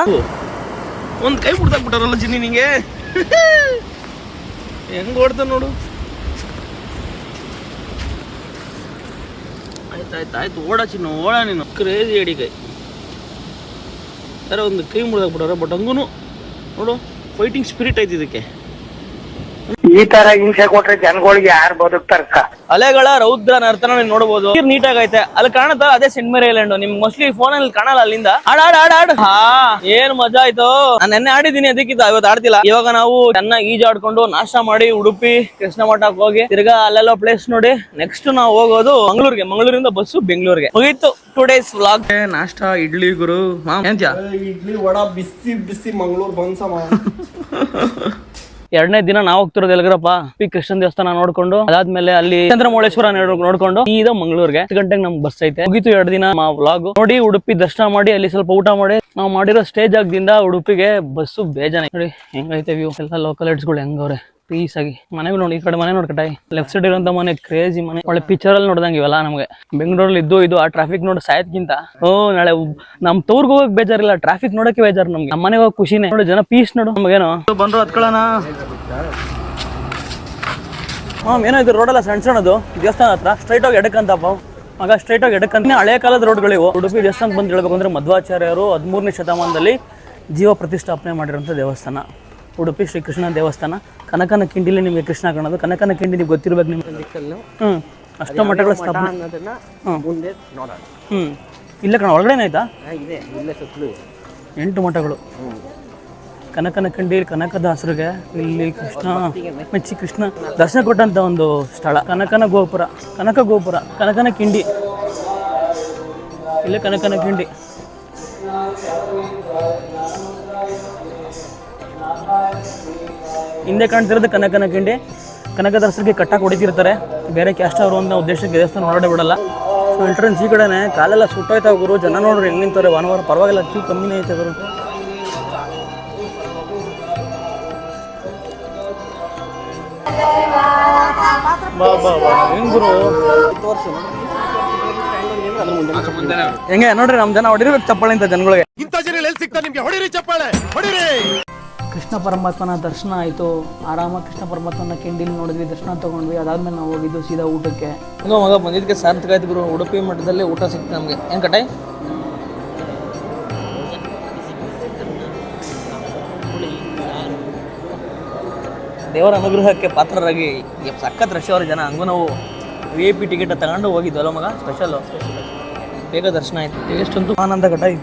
ಒಂದ್ ಕೈ ಬಿಡ್ತಾಕ್ಬಿಟ್ಟಾರಲ್ಲ ಜಿನ್ನಿ ನಿಂಗೆ. ಹೆಂಗ್ ಓಡ್ತಾನ ನೋಡು. ಆಯ್ತಾಯ್ತು ಆಯ್ತು, ಓಡ ಚಿನ್ನ, ಓಡ ನೀನು. ಕ್ರೇಜಿ ಅಡಿ ಕೈ. ಸರ ಒಂದು ಕೈ ಮುರಿದಾಕ್ಬಿಟ್ಟಾರೆ ಬಟ್ ಹಂಗೂ ನೋಡು ಫೈಟಿಂಗ್ ಸ್ಪಿರಿಟ್ ಐತಿ ಇದಕ್ಕೆ. ಈ ತರ ಹಿಂಸೆ ಕೊಟ್ರೆ ಜನಗಳಿಗೆ ಯಾರು ಬದುಕ್ತಾರಕ್ಕ ಅಲೆಗಳ ರೌದ್ರ ನರ್ತನ ನೀವು ನೋಡಬಹುದು ನೀರ್ ನೀಟಾಗಿ ಐತೆ ಅಲ್ಲಿ ಕಾಣುತ್ತಾ ಅದೇ ಸೆಂಟ್ ಮೇರಿ ಐಲ್ಯಾಂಡ್ ನಿಮ್ಗೆ ಮೋಸ್ಟ್ಲಿ ಫೋನ್ ಅಲ್ಲಿ ಕಾಣಲ್ಲ ಅಲ್ಲಿಂದ. ಆಡ ಆಡ ಆಡ ಆಡ. ಹಾ ಏನ್ ಮಜಾ ಆಯ್ತು? ನಾನು ನೆನ್ನೆ ಆಡಿದ್ದೀನಿ ಅದಕ್ಕಿಂತ ಇವತ್ತು ಆಡ್ತಿಲ್ಲ. ಇವಾಗ ನಾವು ಚೆನ್ನಾಗಿ ಈಜಾಡ್ಕೊಂಡು ನಾಷ್ಟ ಮಾಡಿ ಉಡುಪಿ ಕೃಷ್ಣ ಮಠಕ್ಕೆ ಹೋಗಿ ತಿರ್ಗಾ ಅಲ್ಲೆಲ್ಲ ಪ್ಲೇಸ್ ನೋಡಿ. ನೆಕ್ಸ್ಟ್ ನಾವು ಹೋಗೋದು ಮಂಗಳೂರಿಗೆ. ಮಂಗಳೂರಿಂದ ಬಸ್ಸು ಬೆಂಗಳೂರಿಗೆ. ಹೋಗಿತ್ತು ಟೂ ಡೇಸ್ ವ್ಲಾಗ್ ನಾಷ್ಟ ಇಡ್ಲಿ ಗುರು. ಎಂತ್ಯಾ ಇಡ್ಲಿ ವಡ ಬಿಸಿ ಬಿಸಿ ಮಂಗಳೂರು ಬನ್ಸಮ ಎರಡನೇ ದಿನ ನಾವು ಹೋಗ್ತಿರೋದು ಎಲ್ಗರಪ್ಪ. ಪಿ ಕೃಷ್ಣ ದೇವಸ್ಥಾನ ನೋಡ್ಕೊಂಡು, ಅದಾದ್ಮೇಲೆ ಅಲ್ಲಿ ಚಂದ್ರಮೌಳೇಶ್ವರ ನೋಡ್- ನೋಡ್ಕೊಂಡು ಈಗ ಮಂಗಳೂರಿಗೆ. ಹತ್ತು ಗಂಟೆಗೆ ನಮ್ಗೆ ಬಸ್ ಐತೆ. ಮುಗಿತು ಎರಡು ದಿನ ವ್ಲಾಗ್ ನೋಡಿ ಉಡುಪಿ ದರ್ಶನ ಮಾಡಿ, ಅಲ್ಲಿ ಸ್ವಲ್ಪ ಊಟ ಮಾಡಿ. ನಾವು ಮಾಡಿರೋ ಸ್ಟೇಜ್ ಆಗದಿಂದ ಉಡುಪಿಗೆ ಬಸ್ಸು ಬೇಜಾನೆ. ನೋಡಿ, ಹೆಂಗೈತೆ ವ್ಯೂ ಎಲ್ಲ ಲೋಕಲ್ಗಳು ಹೆಂಗವ್ರೆ ಪೀಸ್ ಆಗಿ. ಮನೆಗಳು ನೋಡಿ ಈ ಕಡೆ ಮನೆ ನೋಡ್ಕಟಾಯಿ ಲೆಫ್ಟ್ ಸೈಡ್ ಇರೋಂಥ ಮನೆ ಕ್ರೇಜಿ ಮನೆ. ಒಳ್ಳೆ ಪಿಕ್ಚರ್ ಅಲ್ಲಿ ನೋಡ್ದಂಗೆ ಇವೆಲ್ಲ ನಮಗೆ. ಬೆಂಗಳೂರಲ್ಲಿ ಇದ್ದು ಇದು ಆ ಟ್ರಾಫಿಕ್ ನೋಡಿ ಸಾಯದ್ಕಿಂತ ಓ ನಾಳೆ ನಮ್ ತೋರ್ಗ್ ಹೋಗಕ್ ಬೇಜಾರಿಲ್ಲ. ಟ್ರಾಫಿಕ್ ನೋಡಕ್ಕೆ ಬೇಜಾರು ನಮ್ಗೆ. ನಮ್ಮ ಮನೆಗೆ ಹೋಗಿ ಖುಷಿನೇ. ನೋಡಿ ಜನ ಪೀಸ್ ನೋಡು. ನಮಗೇನು? ಬಂದ್ರು ಹತ್ಕೊಳ್ಳೋಣ. ಹಾ ಏನೋ ಇದು ರೋಡಲ್ಲ ಸಣ್ಣ ಸಣ್ಣದು. ದೇವಸ್ಥಾನ ಹತ್ರ. ಸ್ಟ್ರೈಟ್ ಹೋಗಿ ಎಡಕ್ಕಂತಪ್ಪ. ಮಗ ಸ್ಟ್ರೈಟ್ ಆಗಿ ಎಡಕ್ಕಂತ. ಹಳೆ ಕಾಲದ ರೋಡ್ಗಳಿವು ಉಡುಪಿ ದೇವಸ್ಥಾನಕ್ಕೆ ಬಂದು ಹೇಳ್ಬೇಕು ಅಂದ್ರೆ ಮಧ್ವಾಚಾರ್ಯರು ಹದಿಮೂರನೇ ಶತಮಾನದಲ್ಲಿ ಜೀವ ಪ್ರತಿಷ್ಠಾಪನೆ ಮಾಡಿರುವಂಥ ದೇವಸ್ಥಾನ. ಉಡುಪಿ ಶ್ರೀಕೃಷ್ಣ ದೇವಸ್ಥಾನ. ಕನಕನ ಕಿಂಡಿಲಿ ನಿಮಗೆ ಕೃಷ್ಣ ಕಾಣೋದು. ಕನಕನ ಕಿಂಡಿ ನಿಮ್ಗೆ ಗೊತ್ತಿರ್ಬೇಕು ನಿಮ್ಗೆ. ಹ್ಞೂ ಅಷ್ಟ ಮಠಗಳ ಸ್ಥಾಪನೆ ಹ್ಞೂ ಮುಂದೆ ನೋಡೋಣ. ಹ್ಞೂ ಇಲ್ಲ ಕಣ ಒಳಗಡೆ ಆಯ್ತಾ? ಇದೆ. ಇಲ್ಲೇ ಸುತ್ತಲೂ ಎಂಟು ಮಠಗಳು. ಕನಕನ ಕಂಡಿ ಕನಕದಾಸರಿಗೆ ಇಲ್ಲಿ ಕೃಷ್ಣ ಮೆಚ್ಚಿ ಕೃಷ್ಣ ದರ್ಶನ ಕೊಟ್ಟಂತ ಒಂದು ಸ್ಥಳ. ಕನಕನ ಗೋಪುರ. ಕನಕ ಗೋಪುರ. ಕನಕನ ಕಿಂಡಿ. ಇಲ್ಲೇ ಕನಕನ ಕಿಂಡಿ. ಹಿಂದೆ ಕಾಣ್ತಿರೋದು ಕನಕನ ಕಿಂಡಿ ಕನಕದಾಸರಿಗೆ ಕಟ್ಟಕ್ಕೆ ಹೊಡಿತಿರ್ತಾರೆ. ಬೇರೆ ಕ್ಯಾಸ್ಟ್ ಅವರು ಅನ್ನೋ ಉದ್ದೇಶಕ್ಕೆ ದೇವಸ್ಥಾನ ಹೊರಡೇ ಬಿಡಲ್ಲ. ಸೊ ಎಂಟ್ರೆನ್ಸ್ ಈ ಕಡೆನೆ, ಕಾಲೆಲ್ಲ ಸುಟ್ಟೋಯ್ತಾವ ಗುರು. ಜನ ನೋಡ್ರಿ ಹೆಂಗೆ ನಿಂತಾರೆ ಭಾನುವಾರ ಪರವಾಗಿಲ್ಲ, ಕ್ಯೂ ಕಮ್ಮಿನೇ ಐತೆ ಬಾ ಹೆಂಗ್ ನೋಡ್ರಿ, ನಮ್ ಜನ ಹೊಡಿರ್ಬೇಕು ಚಪ್ಪಾಳೆ ಅಂತ ಜನಗಳಿಗೆ. ಇಂಥ ಜನ ಎಲ್ಲಿ ಸಿಗ್ತಾರೆ ನಿಮ್ಗೆ? ಹೊಡಿರಿ ಚಪ್ಪಾಳೆ ಹೊಡಿರಿ! ಕೃಷ್ಣ ಪರಮಾತ್ಮನ ದರ್ಶನ ಆಯಿತು. ಆರಾಮ ಕೃಷ್ಣ ಪರಮಾತ್ಮನ ಕೆಂಡಿಲಿ ನೋಡಿದ್ವಿ ದರ್ಶನ ತಗೊಂಡ್ವಿ ಅದಾದ್ಮೇಲೆ ನಾವು ಹೋಗಿದ್ದು ಸೀದಾ ಊಟಕ್ಕೆ. ಹಂಗ ಮಗ ಬಂದಿದ್ದಕ್ಕೆ ಸಾರ್ಥಕ ಆಯ್ತು ಗುರು ಉಡುಪಿ ಮಠದಲ್ಲಿ ಊಟ ಸಿಕ್ತು ನಮಗೆ. ಏನು ಕಟಾಯ್ ದೇವರ ಅನುಗ್ರಹಕ್ಕೆ ಪಾತ್ರರಾಗಿ ಸಖತ್ ರಶ್ ಅವ್ರ ಜನ ಹಂಗೂ ನಾವು ವಿ ಐ ಪಿ ಟಿಕೆಟ್ ತಗೊಂಡು ಹೋಗಿದ್ವಲ್ಲ ಮಗ ಸ್ಪೆಷಲ್ಲು ಬೇಗ ದರ್ಶನ ಆಯ್ತು. ಟೇಸ್ಟ್ ಅಂತೂ ಆನಂದ ಕಟಾಯ್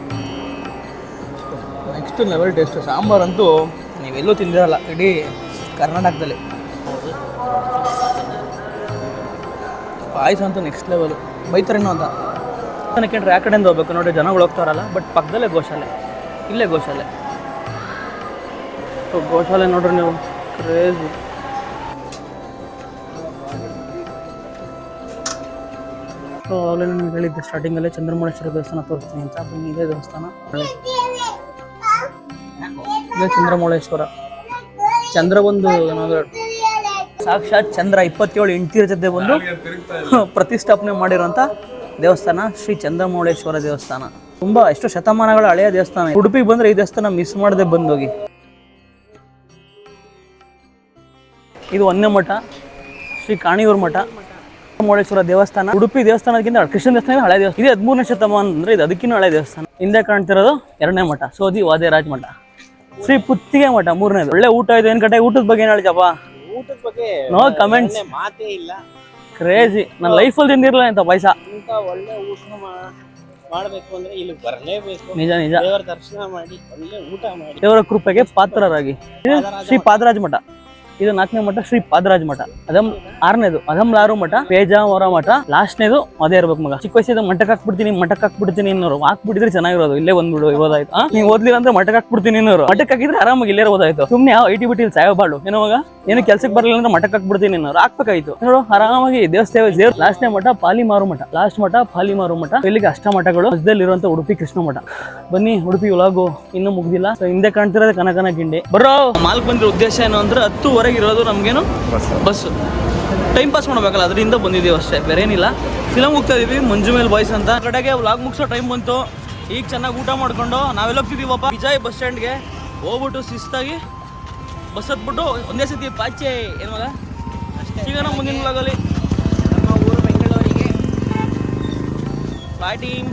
ನೆಕ್ಸ್ಟ್ ಲೆವೆಲ್ ಟೇಸ್ಟ್ ಸಾಂಬಾರಂತೂ ನೀವೆಲ್ಲೂ ತಿಂದಿರಲ್ಲ, ಇಡೀ ಕರ್ನಾಟಕದಲ್ಲಿ. ಪಾಯಸ ಅಂತೂ ನೆಕ್ಸ್ಟ್ ಲೆವೆಲು ಬೈತಾರೇನೋ ಅಂತ. ನನಗೆ ಆ ಕಡೆಯಿಂದ ಹೋಗ್ಬೇಕು. ನೋಡಿ, ಜನಗಳು ಹೋಗ್ತಾರಲ್ಲ ಬಟ್ ಪಕ್ಕದಲ್ಲೇ ಗೋಶಾಲೆ. ಇಲ್ಲೇ ಗೋಶಾಲೆ. ಗೋಶಾಲೆ ನೋಡ್ರಿ ನೀವು. ಕ್ರೇಜ್ ಸೊ ಆಗಲೇ ನಾನು ಹೇಳಿದ್ದೆ ಸ್ಟಾರ್ಟಿಂಗಲ್ಲೇ ಚಂದ್ರಮೌಳೇಶ್ವರ ದೇವಸ್ಥಾನ ತೋರಿಸ್ತೀನಿ ಅಂತ. ಬನ್ನಿ, ಇದೇ ದೇವಸ್ಥಾನ. ಇದೇ ಚಂದ್ರಮೌಳೇಶ್ವರ. ಚಂದ್ರ ಒಂದು ಸಾಕ್ಷಾತ್ ಚಂದ್ರ ಇಪ್ಪತ್ತೇಳು ಹೆಂಡ್ತಿರ ಜೊತೆ ಬಂದು ಪ್ರತಿಷ್ಠಾಪನೆ ಮಾಡಿರುವಂಥ ದೇವಸ್ಥಾನ ಶ್ರೀ ಚಂದ್ರಮೌಳೇಶ್ವರ ದೇವಸ್ಥಾನ. ತುಂಬಾ ಎಷ್ಟು ಶತಮಾನಗಳ ಹಳೆಯ ದೇವಸ್ಥಾನ ಉಡುಪಿಗೆ ಬಂದ್ರೆ ಈ ದೇವಸ್ಥಾನ ಮಿಸ್ ಮಾಡದೆ ಬಂದೋಗಿ ಇದು ಒಂದೇ ಮಠ, ಶ್ರೀ ಕಾಣಿಯೂರ್ ಮಠ. ಮೌಳೇಶ್ವರ ದೇವಸ್ಥಾನ. ಉಡುಪಿ ದೇವಸ್ಥಾನಕ್ಕಿಂತ ಕೃಷ್ಣ ದೇವಸ್ಥಾನ ಹಳೆ ದೇವಸ್ಥಾನ. ಇದು ಹದಿಮೂರನೇ ಶತಮಾನ ಅಂದ್ರೆ ಇದು ಅದಕ್ಕಿಂತ ಹಳೆ ದೇವಸ್ಥಾನ. ಹಿಂದೆ ಕಾಣ್ತಿರೋದು ಎರಡನೇ ಮಠ, ಸೋದಿ ರಾಜ ಮಠ. ಶ್ರೀ ಪುತ್ತಿಗೆ ಮಠ ಮೂರನೇದು. ಒಳ್ಳೆ ಊಟ ಇದೆ ಏನ್ ಕಡೆ ಊಟದ ಬಗ್ಗೆ ಏನ್ ಹೇಳಿದಪ್ಪ ಊಟದ ಬಗ್ಗೆ ನೋ ಕಮೆಂಟ್ಸ್ ಮಾತೇ ಇಲ್ಲ. ಕ್ರೇಜಿ ನನ್ನ ಲೈಫಲ್ಲಿ ತಿಂದಿರಲಿಲ್ಲ ಅಂತ ಪಾಯಸ? ಇಂತ ಒಳ್ಳೆ ಊಟ ಮಾಡಬೇಕು ಅಂದ್ರೆ ಇಲ್ಲಿ ಬರಲೇಬೇಕು. ನಿಜ ನಿಜ. ದೇವರ ದರ್ಶನ ಮಾಡಿ ಒಳ್ಳೆ ಊಟ ಮಾಡಿ. ದೇವರ ಕೃಪೆಗೆ ಪಾತ್ರರಾಗಿ. ಶ್ರೀ ಪಾದರಾಜ ಮಠ. ಇದು ನಾಲ್ಕನೇ ಮಠ ಶ್ರೀ ಪಾದರಾಜ ಮಠ. ಅದಮ್ ಆರನೇದು ಅದಮ್ಲಾರು ಮಠ ಪೇಜಾವರ ಮಠ, ಲಾಸ್ಟ್ನೇದು ಅದೇ ಇರ್ಬೇಕು ಮಗ. ಚಿಕ್ಕ ವಯಸ್ಸಿದ ಮಠಕ್ಕೆ ಹಾಕ್ಬಿಡ್ತೀನಿ ಮಠಕ್ಕೆ ಹಾಕ್ಬಿಡ್ತೀನಿ ಇನ್ನೋರು ಹಾಕ್ಬಿಟ್ಟಿದ್ರೆ ಚೆನ್ನಾಗಿರೋದು. ಇಲ್ಲೇ ಬಂದ್ಬಿಡು ಓದಾಯ್ತು ನೀವು ಓದ್ಲಿಲ್ಲ ಅಂದ್ರೆ ಮಠಕ್ಕೆ ಹಾಕ್ಬಿಡ್ತೀನಿ ಇನ್ನೋರು ಮಠಕ್ಕೆ ಹಾಕಿದ್ರೆ ಆರಾಮಾಗಿ ಇಲ್ಲೇ ಓದಾಯ್ತು ಸುಮ್ಮನೆ ಯಾವ ಐಟಿ ಬಿಟ್ಟು ಸಾಯಬಾಳು ಏನೋ ಮಗ? ಏನು ಕೆಲ್ಸಕ್ಕೆ ಬರಲಿಲ್ಲ ಅಂದ್ರೆ ಮಠಕ್ಕೆ ಹಾಕ್ಬಿಡ್ತೀನಿ ನೀನು. ಹಾಕ್ಬೇಕಾಯ್ತು. ನೋಡು ಆರಾಮಾಗಿ ದೇವಸ್ಥಾನ ಲಾಸ್ಟ್ ಲಾಸ್ಟ್ನೇ ಮಠ ಪಾಲಿಮಾರು ಮಠ. ಲಾಸ್ಟ್ ಮಠ ಪಾಲಿಮಾರು ಮಠ. ಇಲ್ಲಿಗೆ ಅಷ್ಟ ಮಠಗಳು ಮಧ್ಯದಲ್ಲಿರುವಂತ ಉಡುಪಿ ಕೃಷ್ಣ ಮಠ. ಬನ್ನಿ ಉಡುಪಿ ಒಳಗು ಇನ್ನೂ ಮುಗ್ದಿಲ್ಲ. ಸೊ ಹಿಂದೆ ಕಾಣ್ತಿರೋದು ಕನಕನ ಗಿಂಡಿ. ಬರೋ ಮಾಲ್ಕ್ ಬಂದಿರೋ ಉದ್ದೇಶ ಏನು ಅಂದ್ರೆ ಹತ್ತುವರೆಗೆ ಇರೋದು ನಮ್ಗೇನು? ಬಸ್ ಟೈಮ್ ಪಾಸ್ ಮಾಡ್ಬೇಕಲ್ಲ ಅದರಿಂದ ಬಂದಿದ್ದೀವಿ ಅಷ್ಟೇ ಬೇರೆ ಏನಿಲ್ಲ ಫಿಲಮ್ ಹೋಗ್ತಾ ಇದೀವಿ ಮಂಜು ಮೇಲೆ ಬಾಯ್ಸ್ ಅಂತ. ಕಡೆಗೆ ವ್ಲಾಗ್ ಮುಗಿಸೋ ಟೈಮ್ ಬಂತು. ಈಗ ಚೆನ್ನಾಗಿ ಊಟ ಮಾಡ್ಕೊಂಡು ನಾವೆಲ್ಲ ಹೋಗ್ತಿದೀವಪ್ಪ. ವಿಜಯ್ ಬಸ್ ಸ್ಟ್ಯಾಂಡ್ಗೆ ಹೋಗ್ಬಿಟ್ಟು ಶಿಸ್ತಾಗಿ ಬಸ್ ಹತ್ಬಿಟ್ಟು ಒಂದೇ ಸತಿ ಪಾಚೆ ಏನು ಮಗ ಸಿಗೋಣ ಮುಂದಿನ ಬ್ಲಾಗಲ್ಲಿ ನಮ್ಮ ಊರು ಬೆಂಗಳೂರಿಗೆ ಬಾಯ್ ಟೀಮ್